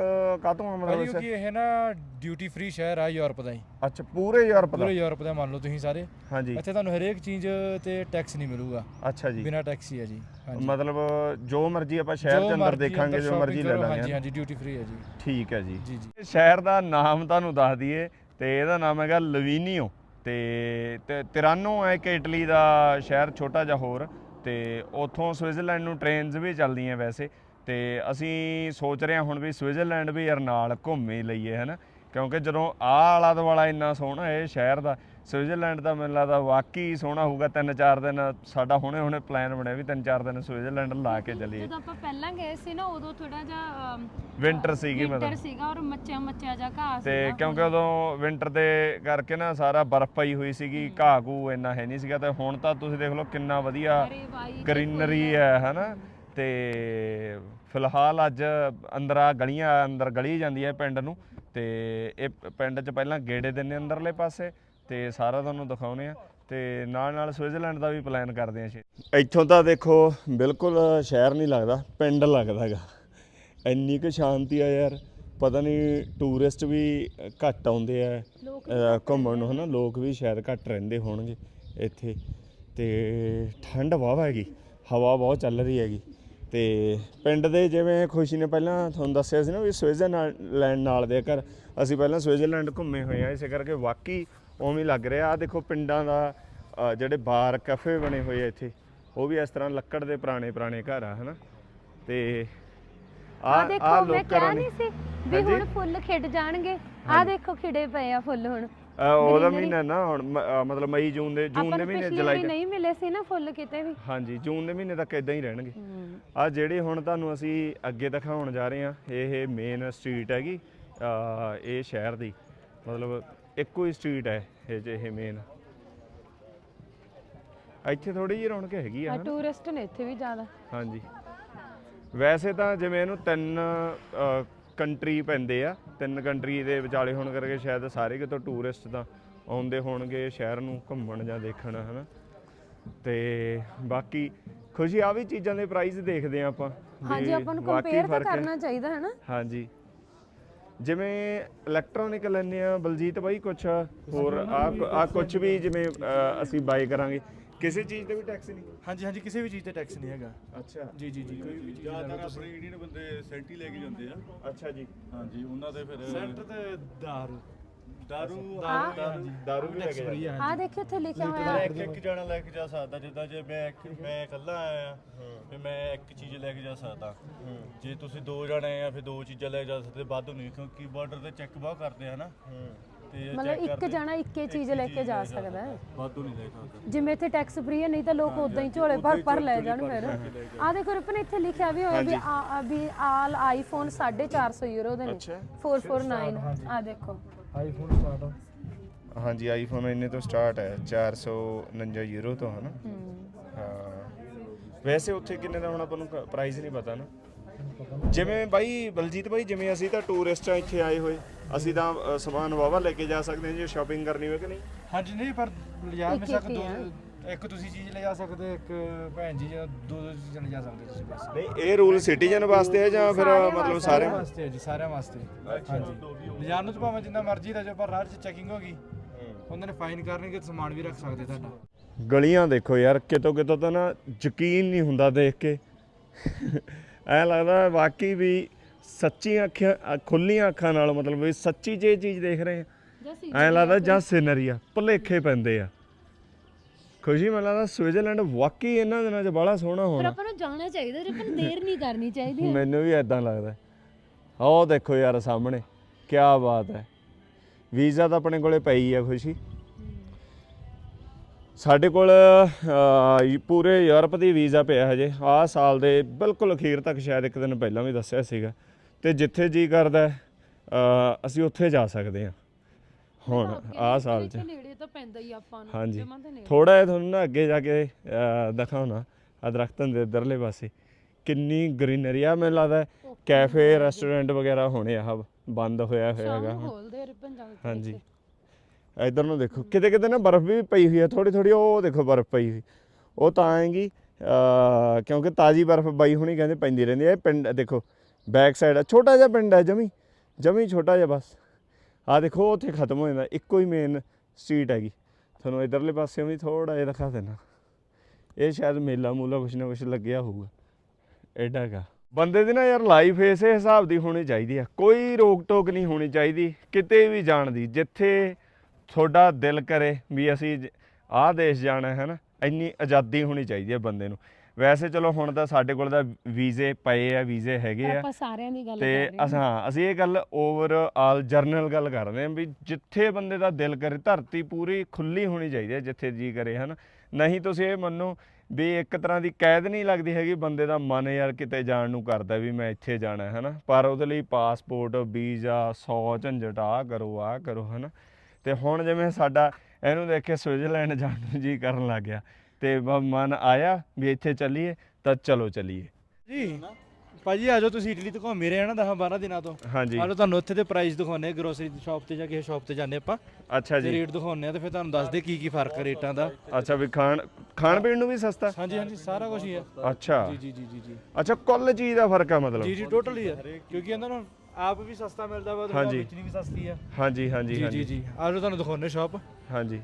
ਕਾਹਤੋਂ ਆ ਭਾਜੀ ਮਤਲਬ ਕਿਉਂਕਿ ਇਹ ਨਾ ਡਿਊਟੀ ਫ੍ਰੀ ਸ਼ਹਿਰ ਆ ਯੂਰਪ ਦਾ ਹੀ। ਅੱਛਾ ਪੂਰੇ ਯੂਰਪ ਦਾ? ਪੂਰੇ ਯੂਰਪ ਦਾ ਮੰਨ ਲਓ ਤੁਸੀਂ ਸਾਰੇ। ਹਾਂਜੀ। ਇੱਥੇ ਤੁਹਾਨੂੰ ਹਰੇਕ ਚੀਜ਼ ਤੇ ਟੈਕਸ ਨਹੀਂ ਮਿਲੂਗਾ। ਅੱਛਾ ਜੀ। ਬਿਨਾ ਟੈਕਸ ਹੀ ਹੈ ਜੀ। ਹਾਂਜੀ। ਮਤਲਬ ਜੋ ਮਰਜ਼ੀ ਆਪਾਂ ਸ਼ਹਿਰ ਜੋ ਦੇ ਅੰਦਰ ਮਰਜ਼ੀ ਦੇਖਾਂਗੇ ਜੋ shopping ਮਰਜ਼ੀ ਲੈ ਕਰੋ, ਲਾਂਗੇ ਹਾਂਜੀ ਹਾਂਜੀ ਡਿਊਟੀ ਫ੍ਰੀ ਹੈ ਜੀ। ਠੀਕ ਹੈ ਜੀ। ਜੀ ਜੀ। ਇਹ ਸ਼ਹਿਰ ਦਾ ਨਾਮ ਤੁਹਾਨੂੰ ਦੱਸ ਦਈਏ ਤੇ ਇਹਦਾ ਨਾਮ ਹੈਗਾ ਲਵੀਨੀਓ ਤੇ ਤੇ ਤਿਰਾਨੋ ਹੈ ਕਿ ਇਟਲੀ ਦਾ ਸ਼ਹਿਰ ਛੋਟਾ ਜਿਹਾ ਹੋਰ। ਤੇ ਉੱਥੋਂ ਸਵਿਟਜ਼ਰਲੈਂਡ ਨੂੰ ਟ੍ਰੇਨਸ ਵੀ ਚੱਲਦੀਆਂ ਵੈਸੇ, ਤੇ ਅਸੀਂ ਸੋਚ ਰਹੇ ਹਾਂ ਹੁਣ ਵੀ ਸਵਿਟਜ਼ਰਲੈਂਡ ਵੀ ਯਾਰ ਨਾਲ ਘੁੰਮ ਹੀ ਲਈਏ, ਹਨਾ? ਕਿਉਂਕਿ ਜਦੋਂ ਆ ਆਲਾ ਦੁਆਲਾ ਇੰਨਾ ਸੋਹਣਾ ਇਹ ਸ਼ਹਿਰ ਦਾ ਸਵਿਟਜ਼ਰਲੈਂਡ ਦਾ ਮੈਨੂੰ ਲੱਗਦਾ ਵਾਕਈ ਸੋਹਣਾ ਹੋਊਗਾ ਤਿੰਨ ਚਾਰ ਦਿਨ ਸਾਡਾ ਹੁਣੇ ਹੁਣੇ ਪਲਾਨ ਬਣਿਆ ਵੀ ਤਿੰਨ ਚਾਰ ਦਿਨ ਸਵਿਟਜ਼ਰਲੈਂਡ ਲਾ ਕੇ ਚੱਲੀਏ। ਜਦੋਂ ਆਪਾਂ ਪਹਿਲਾਂ ਗਏ ਸੀ ਨਾ ਉਦੋਂ ਥੋੜਾ ਜਿਹਾ ਵਿੰਟਰ ਸੀਗੀ ਵਿੰਟਰ ਮਤਲਬ। ਸੀਗਾ ਔਰ ਮੱਚਿਆ ਮੱਚਿਆ ਜਿਹਾ ਘਾਹ ਤੇ ਸੀਗਾ ਕਿਉਂਕਿ ਉਦੋਂ ਵਿੰਟਰ ਦੇ ਕਰਕੇ ਨਾ ਸਾਰਾ ਬਰਫ਼ ਪਈ ਹੋਈ ਸੀਗੀ ਘਾਹ ਘੂ ਇੰਨਾ ਹੈ ਨਹੀਂ ਸੀਗਾ ਤੇ ਹੁਣ ਤਾਂ ਤੁਸੀਂ ਦੇਖ ਲਓ ਕਿੰਨਾ ਵਧੀਆ ਹਰੇ ਬਾਈ ਗ੍ਰੀਨਰੀ ਹੈ ਹਨਾ? ਤੇ ਫਿਲਹਾਲ ਅੱਜ ਅੰਦਰ ਆ ਗਲੀਆਂ ਅੰਦਰ ਗਲੀ ਜਾਂਦੀ ਹੈ ਪਿੰਡ ਨੂੰ ਤੇ ਇਹ ਪਿੰਡ 'ਚ ਪਹਿਲਾਂ ਗੇੜੇ ਦਿੰਨੇ ਅੰਦਰਲੇ ਪਾਸੇ। ਤੇ ਸਾਰਾ ਤੁਹਾਨੂੰ ਦਿਖਾਉਨੇ ਆ। ਤੇ ਨਾਲ ਨਾਲ ਸਵਿਟਜ਼ਰਲੈਂਡ ਦਾ ਵੀ ਪਲਾਨ ਕਰਦੇ ਆ ਇੱਥੋਂ ਤਾਂ ਦੇਖੋ ਬਿਲਕੁਲ ਸ਼ਹਿਰ ਨਹੀਂ ਲੱਗਦਾ ਪਿੰਡ ਲੱਗਦਾ ਹੈਗਾ। ਇੰਨੀ ਕੁ ਸ਼ਾਂਤੀ ਆ ਯਾਰ। ਪਤਾ ਨਹੀਂ ਟੂਰਿਸਟ ਵੀ ਘੱਟ ਆਉਂਦੇ ਆ। ਘੁੰਮਣ ਨੂੰ ਹਨਾ ਲੋਕ ਵੀ ਸ਼ਾਇਦ ਘੱਟ ਰਹਿੰਦੇ ਹੋਣਗੇ ਇੱਥੇ। ਤੇ ਠੰਡ ਵਾਹਵਾ ਹੈਗੀ ਹਵਾ ਬਹੁਤ ਚੱਲ ਰਹੀ ਹੈਗੀ। ਤੇ ਪਿੰਡ ਦੇ ਜਿਵੇਂ ਖੁਸ਼ੀ ਨੇ ਪਹਿਲਾਂ ਤੁਹਾਨੂੰ ਦੱਸਿਆ ਸੀ ਨਾ ਵੀ ਸਵਿਟਜ਼ਰਲੈਂਡ ਨਾਲ ਦੇ ਘਰ। ਅਸੀਂ ਪਹਿਲਾਂ ਸਵਿਟਜ਼ਰਲੈਂਡ ਘੁੰਮੇ ਹੋਏ ਆ ਇਸੇ ਕਰਕੇ ਵਾਕਈ ਉਵੇਂ ਲੱਗ ਰਿਹਾ। ਆ ਦੇਖੋ ਪਿੰਡਾਂ ਦਾ ਜਿਹੜੇ ਬਾਰ ਕੈਫੇ ਬਣੇ ਹੋਏ ਆ ਇੱਥੇ ਉਹ ਵੀ ਇਸ ਤਰ੍ਹਾਂ ਲੱਕੜ ਦੇ ਪੁਰਾਣੇ ਪੁਰਾਣੇ ਘਰ ਆ ਹਨਾ? ਤੇ ਆ ਆ ਦੇਖੋ ਮੈਂ ਲੋਕ ਕਿਹਾ ਨਹੀਂ ਸੀ ਵੀ? ਹੁਣ ਫੁੱਲ ਖਿੜ ਜਾਣਗੇ। ਆ ਦੇਖੋ ਖਿੜੇ ਪਏ ਆ ਫੁੱਲ ਹੁਣ। ਉਹਦਾ ਮਹੀਨਾ ਨਾ ਹੁਣ ਮਤਲਬ ਮਈ ਜੂਨ ਦੇ ਜੂਨ ਦੇ ਮਹੀਨੇ ਜੁਲਾਈ ਤੱਕ ਨਹੀਂ ਮਿਲੇ ਸੀ ਨਾ ਫੁੱਲ ਕਿਤੇ ਵੀ। ਹਾਂਜੀ ਜੂਨ ਦੇ ਮਹੀਨੇ ਤੱਕ ਇਦਾਂ ਹੀ ਰਹਿਣਗੇ। ਆ ਜਿਹੜੀ ਹੁਣ ਤੁਹਾਨੂੰ ਅਸੀਂ ਅੱਗੇ ਦਿਖਾਉਣ ਜਾ ਰਹੇ ਹਾਂ ਇਹ ਮੇਨ ਸਟਰੀਟ ਹੈਗੀ ਇਹ ਸ਼ਹਿਰ ਦੀ। ਮਤਲਬ ਇੱਕੋ ਹੀ ਸਟਰੀਟ ਹੈ ਇਹ 'ਚ ਇਹ ਮੇਨ ਇੱਥੇ ਥੋੜੀ ਜਿਹੀ ਰੌਣਕ ਹੈਗੀ ਆ ਆ ਹਨਾ? ਟੂਰਿਸਟ ਨੇ ਇੱਥੇ ਵੀ ਜ਼ਿਆਦਾ। ਹਾਂਜੀ। ਵੈਸੇ ਤਾਂ ਜਿਵੇਂ ਇਹਨੂੰ ਤਿੰਨ ਕੰਟਰੀ ਪੈਂਦੇ ਆ। ਤਿੰਨ ਕੰਟਰੀ ਦੇ ਵਿਚਾਲੇ ਹੋਣ ਕਰਕੇ ਸ਼ਾਇਦ ਸਾਰੇ ਕਿਤੋਂ ਟੂਰਿਸਟ ਤਾਂ ਆਉਂਦੇ ਹੋਣਗੇ ਸ਼ਹਿਰ ਨੂੰ ਘੁੰਮਣ ਜਾਂ ਦੇਖਣ ਹਨਾ? ਤੇ ਬਾਕੀ ਖੁਸ਼ੀ ਆ ਵੀ ਚੀਜ਼ਾਂ ਦੇ ਪ੍ਰਾਈਸ ਦੇਖਦੇ ਆ ਆਪਾਂ। ਹਾਂਜੀ ਵੀ ਆਪਾਂ ਨੂੰ ਵਾਕਈ ਕੰਪੇਅਰ ਤਾਂ ਫ਼ਰਕ ਹੈ। ਕਰਨਾ ਚਾਹੀਦਾ ਹੈ ਨਾ ਹਾਂਜੀ। ਜਿਵੇਂ ਇਲੈਕਟ੍ਰੋਨਿਕ ਲੈਂਦੇ ਆ ਬਲਜੀਤ ਬਾਈ ਕੁਛ ਹੋਰ ਆ ਆ ਕੁਛ ਵੀ ਜਿਵੇਂ ਅ, ਅਸੀਂ ਬਾਈ ਕਰਾਂਗੇ। ਕਿਸੇ ਚੀਜ਼ ਤੇ ਵੀ ਟੈਕਸ ਨਹੀਂ? ਹਾਂਜੀ ਹਾਂਜੀ ਕਿਸੇ ਵੀ ਚੀਜ਼ ਤੇ ਟੈਕਸ ਨਹੀਂ ਹੈਗਾ। ਅੱਛਾ। ਜੀ ਜੀ ਜੀ ਕੋਈ ਵੀ ਚੀਜ਼ ਜ਼ਿਆਦਾਤਰ ਆਪਣੇ ਇੰਡੀਅਨ ਬੰਦੇ ਸੈਂਟੀ ਲੈ ਕੇ ਜਾਂਦੇ ਆ। ਅੱਛਾ ਜੀ। ਹਾਂਜੀ ਉਹਨਾਂ ਦੇ ਫਿਰ ਸੈਂਟਰ ਤੇ ਦਾਰੂ। ਦਾਰੂ ਹਾਂਜੀ ਦਾਰੂ ਵੀ ਲੈ ਕੇ ਫ੍ਰੀ ਆ। ਦੇਖਿਓ ਇੱਥੇ ਲਿਖਿਆ ਹੋਇਆ ਇੱਕ ਇੱਕ ਜਾਣਾ ਲੈ ਕੇ ਜਾ ਸਕਦਾ ਜਿੱਦਾਂ ਜੇ ਮੈਂ ਇੱਕ ਮੈਂ ਇਕੱਲਾ ਆਇਆ ਵੀ ਮੈਂ ਇੱਕ ਚੀਜ਼ ਲੈ ਕੇ ਜਾ ਸਕਦਾ। ਜੇ ਤੁਸੀਂ ਦੋ ਜਣੇ ਆ ਫਿਰ ਦੋ ਚੀਜ਼ਾਂ ਲੈ ਕੇ ਜਾ ਸਕਦੇ ਵਾਧੂ ਨਹੀਂ ਕਿਉਂਕਿ ਬਾਰਡਰ ਤੇ ਚੈੱਕ ਬਹੁਤ ਕਰਦੇ ਆ ਨਾ। ਤੇ ਮਤਲਬ ਇੱਕ ਜਣਾ ਇੱਕੇ ਚੀਜ਼ ਲੈ ਕੇ ਜਾ ਸਕਦਾ ਹੈ। ਵਾਧੂ ਨਹੀਂ ਲੈ ਸਕਦਾ। ਜਿਵੇਂ ਇੱਥੇ ਟੈਕਸ ਫ੍ਰੀ ਹੈ ਨਹੀਂ ਤਾਂ ਲੋਕ ਉਦਾਂ ਹੀ ਝੋਲੇ ਭਰ ਭਰ ਲੈ ਜਾਣ ਫਿਰ। ਆ ਦੇਖੋ ਰਪਨ ਇੱਥੇ ਲਿਖਿਆ ਵੀ ਹੋਇਆ ਵੀ ਆ ਆ ਵੀ ਆਲ ਆਈਫੋਨ 450 ਯੂਰੋ ਦੇ ਨੇ। ਅੱਛਾ। 449 ਆ ਦੇਖੋ। ਆਈਫੋਨ ਸਟਾਰਟ ਹਾਂਜੀ ਆਈਫੋਨ ਇੰਨੇ ਤੋਂ ਸਟਾਰਟ ਹੈ 449 ਯੂਰੋ ਤੋਂ ਹਨਾ? ਹੂੰ। ਵੈਸੇ ਉੱਥੇ ਕਿੰਨੇ ਦਾ ਹੁਣ ਆਪਾਂ ਨੂੰ ਪ੍ਰਾਈਸ ਨਹੀਂ ਪਤਾ ਨਾ। ਜਿਵੇਂ ਬਾਈ ਬਲਜੀਤ ਬਾਈ ਜਿਵੇਂ ਅਸੀਂ ਤਾਂ ਟੂਰਿਸਟ ਆ ਇੱਥੇ ਆਏ ਹੋਏ। ਅਸੀਂ ਤਾਂ ਅ, ਸਮਾਨ ਵਾਵਾ ਲੈ ਕੇ ਜਾ ਸਕਦੇ ਹਾਂ ਜੇ ਸ਼ਾਪਿੰਗ ਕਰਨੀ ਹੋਵੇ ਕਿ ਨਹੀਂ? ਹਾਂਜੀ ਨਹੀਂ ਪਰ ਲਿਜਾ ਮੈਂ ਇੱਕ ਸਕ ਹੀ ਦੋ ਇੱਕ ਤੁਸੀਂ ਚੀਜ਼ ਲੈ ਜਾ ਸਕਦੇ ਇੱਕ ਭੈਣ ਜੀ ਜਾਂ ਦੋ ਦੋ ਚੀਜ਼ਾਂ ਲੈ ਜਾ ਸਕਦੇ ਤੁਸੀਂ ਬਸ। ਨਹੀਂ ਇਹ ਰੂਲ ਸਿਟੀਜ਼ਨ ਵਾਸਤੇ ਹੈ ਜਾਂ ਫਿਰ ਮਤਲਬ ਸਾਰੇ ਵਾਸਤੇ ਹੈ ਜੀ ਸਾਰਿਆਂ ਵਾਸਤੇ। ਹਾਂਜੀ। ਲਿਜਾਣ ਨੂੰ ਤਾਂ ਭਾਵੇਂ ਜਿੰਨਾ ਮਰਜ਼ੀ ਲੈ ਜਾਓ ਪਰ ਰਾਹ 'ਚ ਚੈਕਿੰਗ ਹੋ ਗਈ। ਉਹਨਾਂ ਨੇ ਫਾਈਨ ਕਰਨਗੇ ਤੇ ਸਮਾਨ ਵੀ ਰੱਖ ਸਕਦੇ ਤੁਹਾਡਾ। ਗਲੀਆਂ ਦੇਖੋ ਯਾਰ ਕਿਤੋਂ ਕਿਤੋਂ ਤਾਂ ਨਾ ਯਕੀਨ ਨਹੀਂ ਹੁੰਦਾ ਦੇਖ ਕੇ। ਐ ਲੱਗਦਾ ਵਾਕਈ ਵੀ ਸੱਚੀਆਂ ਅੱਖਾਂ ਖੁੱਲੀਆਂ ਅੱਖਾਂ ਨਾਲ ਮਤਲਬ ਵੀ ਸੱਚੀ ਜੇ ਚੀਜ਼ ਦੇਖ ਰਹੇ ਆ। ਐ ਲੱਗਦਾ ਜਾਂ ਸਿਨਰੀ ਆ ਭੁਲੇਖੇ ਪੈਂਦੇ ਆ। ਖੁਸ਼ੀ ਮੈਨੂੰ ਲੱਗਦਾ ਸਵਿਟਜ਼ਰਲੈਂਡ ਵਾਕਈ ਇਹਨਾਂ ਦਿਨਾਂ 'ਚ ਬੜਾ ਸੋਹਣਾ ਪਰ ਹੋਣਾ। ਆਪਾਂ ਨੂੰ ਜਾਣਾ ਚਾਹੀਦਾ ਰਪਨ ਦੇਰ ਨਹੀਂ ਕਰਨੀ ਚਾਹੀਦੀ। ਮੈਨੂੰ ਵੀ ਐਦਾਂ ਲੱਗਦਾ। ਆਹ ਦੇਖੋ ਯਾਰ ਸਾਹਮਣੇ ਕੀ ਬਾਤ ਹੈ। ਵੀਜ਼ਾ ਤਾਂ ਆਪਣੇ ਕੋਲੇ ਪਈ ਆ ਖੁਸ਼ੀ। ਸਾਡੇ ਕੋਲ ਅਹ, ਪੂਰੇ ਯੂਰਪ ਦੀ ਵੀਜ਼ਾ ਪਿਆ ਹਜੇ। ਆਹ ਸਾਲ ਦੇ ਬਿਲਕੁਲ ਅਖੀਰ ਤੱਕ ਸ਼ਾਇਦ ਇੱਕ ਦਿਨ ਪਹਿਲਾਂ ਵੀ ਦੱਸਿਆ ਸੀਗਾ। ਤੇ ਜਿੱਥੇ ਜੀ ਕਰਦਾ ਹੈ, ਅਹ, ਅਸੀਂ ਉੱਥੇ ਜਾ ਸਕਦੇ ਹਾਂ। ਹੁਣ ਆਹ ਸਾਲ 'ਚ। ਨੇੜੇ ਤਾਂ ਪੈਂਦਾ ਹੀ ਆਪਾਂ ਨੂੰ ਹਾਂਜੀ। ਜਮਾਂ ਤਾਂ ਨੇੜੇ। ਥੋੜਾ ਜਿਹਾ ਤੁਹਾਨੂੰ ਨਾ ਅੱਗੇ ਜਾ ਕੇ ਅਹ, ਦਿਖਾਉਣਾ। ਆ ਦਰਖਤਾਂ ਦੇ ਇਧਰਲੇ ਪਾਸੇ। ਕਿੰਨੀ ਗ੍ਰੀਨਰੀ ਆ ਮੈਨੂੰ ਲੱਗਦਾ ਕੈਫੇ ਰੈਸਟੋਰੈਂਟ ਵਗੈਰਾ ਹੋਣੇ ਆ ਬੰਦ ਹੋਇਆ ਹੋਇਆ ਹੈਗਾ। ਹੁਣ। ਖੋਲਦੇ ਆ ਹਾਂਜੀ। ਇਧਰ ਨੂੰ ਦੇਖੋ ਕਿਤੇ ਕਿਤੇ ਨਾ ਬਰਫ਼ ਵੀ ਪਈ ਹੋਈ ਹੈ ਥੋੜੀ ਥੋੜੀ ਉਹ ਦੇਖੋ ਬਰਫ਼ ਪਈ ਹੋਈ। ਉਹ ਤਾਂ ਆਏਗੀ ਅਹ, ਕਿਉਂਕਿ ਤਾਜ਼ੀ ਬਰਫ਼ ਬਾਈ ਹੁਣੀ ਕਹਿੰਦੇ ਪੈਂਦੀ ਰਹਿੰਦੀ ਹੈ ਇਹ ਪਿੰਡ ਦੇਖੋ ਬੈਕ ਸਾਈਡ ਆ ਛੋਟਾ ਜਿਹਾ ਪਿੰਡ ਹੈ ਜਮੀ ਜਮੀ ਛੋਟਾ ਜਿਹਾ ਬਸ। ਆ ਦੇਖੋ, ਉੱਥੇ ਖਤਮ ਹੋ ਜਾਂਦਾ। ਇੱਕੋ ਹੀ ਮੇਨ ਸਟਰੀਟ ਹੈਗੀ। ਤੁਹਾਨੂੰ ਇਧਰਲੇ ਪਾਸੇ ਵੀ ਥੋੜਾ ਜਿਹਾ ਦਿਖਾ ਦੇਣਾ। ਇਹ ਸ਼ਾਇਦ ਮੇਲਾ ਮੂਲਾ ਕੁਛ ਨਾ ਕੁਛ ਲੱਗਿਆ ਹੋਊਗਾ। ਐਡਾ ਹੈਗਾ ਬੰਦੇ ਦੀ ਨਾ ਯਾਰ ਲਾਈਫ ਇਸੇ ਹਿਸਾਬ ਦੀ ਹੋਣੀ ਚਾਹੀਦੀ ਆ। ਕੋਈ ਰੋਕ ਟੋਕ ਨਹੀਂ ਹੋਣੀ ਚਾਹੀਦੀ। ਕਿਤੇ ਵੀ ਜਾਣ ਦੀ। ਜਿੱਥੇ ਤੁਹਾਡਾ ਦਿਲ ਕਰੇ ਵੀ ਅਸੀਂ ਆਹ ਦੇਸ਼ ਜਾਣਾ ਹੈ ਨਾ, ਇੰਨੀ ਆਜ਼ਾਦੀ ਹੋਣੀ ਚਾਹੀਦੀ ਹੈ ਬੰਦੇ ਨੂੰ। ਵੈਸੇ ਚਲੋ ਹੁਣ ਤਾਂ ਸਾਡੇ ਕੋਲ ਤਾਂ ਵੀਜ਼ੇ ਪਏ ਆ ਵੀਜ਼ੇ ਹੈਗੇ ਆ। ਆਪਾਂ ਸਾਰਿਆਂ ਦੀ ਗੱਲ ਕਰ ਤੇ ਰਹੇ ਅਸਾਂ ਹਾਂ। ਅਸੀਂ ਇਹ ਗੱਲ ਓਵਰ ਆਲ ਜਰਨਲ ਗੱਲ ਕਰਦੇ ਹਾਂ ਵੀ ਜਿੱਥੇ ਬੰਦੇ ਦਾ ਦਿਲ ਕਰੇ ਧਰਤੀ ਪੂਰੀ ਖੁੱਲੀ ਹੋਣੀ ਚਾਹੀਦੀ ਹੈ ਜਿੱਥੇ ਜੀ ਕਰੇ ਹਨ? ਨਹੀਂ ਤੁਸੀਂ ਇਹ ਮੰਨੋ ਵੀ ਇੱਕ ਤਰ੍ਹਾਂ ਦੀ ਕੈਦ ਨਹੀਂ ਲੱਗਦੀ ਹੈਗੀ ਬੰਦੇ ਦਾ ਮਨ ਯਾਰ ਕਿਤੇ ਜਾਣ ਨੂੰ ਕਰਦਾ ਵੀ ਮੈਂ ਇੱਥੇ ਜਾਣਾ ਹੈ ਹਨਾ? ਪਰ ਉਹਦੇ ਲਈ ਪਾਸਪੋਰਟ ਵੀਜ਼ਾ 100 ਝੰਜਟ ਆ ਕਰੋ ਆ ਕਰੋ ਹਨਾ? ਤੇ ਹੁਣ ਜਿਵੇਂ ਸਾਡਾ ਇਹਨੂੰ ਦੇਖ ਕੇ ਸਵਿਟਜ਼ਰਲੈਂਡ ਜਾਣ ਨੂੰ ਜੀ ਕਰਨ ਲੱਗ ਗਿਆ। ਤੇ ਬ- ਮਨ ਆਇਆ ਵੀ ਇੱਥੇ ਚੱਲੀਏ ਤਾਂ ਚਲੋ ਚੱਲੀਏ। ਜੀ ਭਾਜੀ ਆਜੋ ਤੁਸੀਂ ਇਟਲੀ ਤੋਂ ਘੁੰਮ ਰਹੇ ਆ ਨਾ 10 12 ਦਿਨਾਂ ਤੋਂ। ਹਾਂਜੀ। ਆਜੋ ਤੁਹਾਨੂੰ ਉੱਥੇ ਦੇ ਪ੍ਰਾਈਸ ਦਿਖਾਉਣੇ ਗਰੋਸਰੀ ਦੀ ਸ਼ਾਪ ਤੇ ਜਾਂ ਕਿਸੇ ਸ਼ਾਪ ਤੇ ਜਾਂਦੇ ਆਪਾਂ। ਅੱਛਾ ਤੇ ਜੀ ਰੇਟ ਦਿਖਾਉਣੇ ਆ ਤੇ ਫਿਰ ਤੁਹਾਨੂੰ ਦੱਸਦੇ ਕੀ ਕੀ ਫ਼ਰਕ ਹੈ ਰੇਟਾਂ ਦਾ। ਅੱਛਾ ਵੀ ਖਾਣ ਖਾਣ ਪੀਣ ਨੂੰ ਵੀ ਸਸਤਾ? ਹਾਂਜੀ ਹਾਂਜੀ ਸਾਰਾ ਕੁਝ ਹੀ ਹੈ ਅੱਛਾ। ਜੀ ਜੀ ਜੀ ਜੀ ਜੀ। ਅੱਛਾ ਕੁੱਲ ਚੀਜ਼ ਦਾ ਫ਼ਰਕ ਆ ਮਤਲਬ? ਜੀ ਜੀ ਟੋਟਲ ਹੀ ਕਿਉਂਕਿ ਇਹਨਾਂ ਨੂੰ ਆਪ ਵੀ ਸਸਤਾ ਮਿਲਦਾ ਵਾ ਤੇ ਹਾਂਜੀ। ਵੇਚਣੀ ਵੀ ਸਸਤੀ ਹੈ ਹਾਂਜੀ ਹਾਂਜੀ ਜੀ ਜੀ ਹਾਂਜੀ। ਜੀ। ਆਜੋ ਤੁਹਾਨੂੰ ਦਿਖਾਉਣੇ ਸ਼ਾਪ ਹਾਂਜੀ।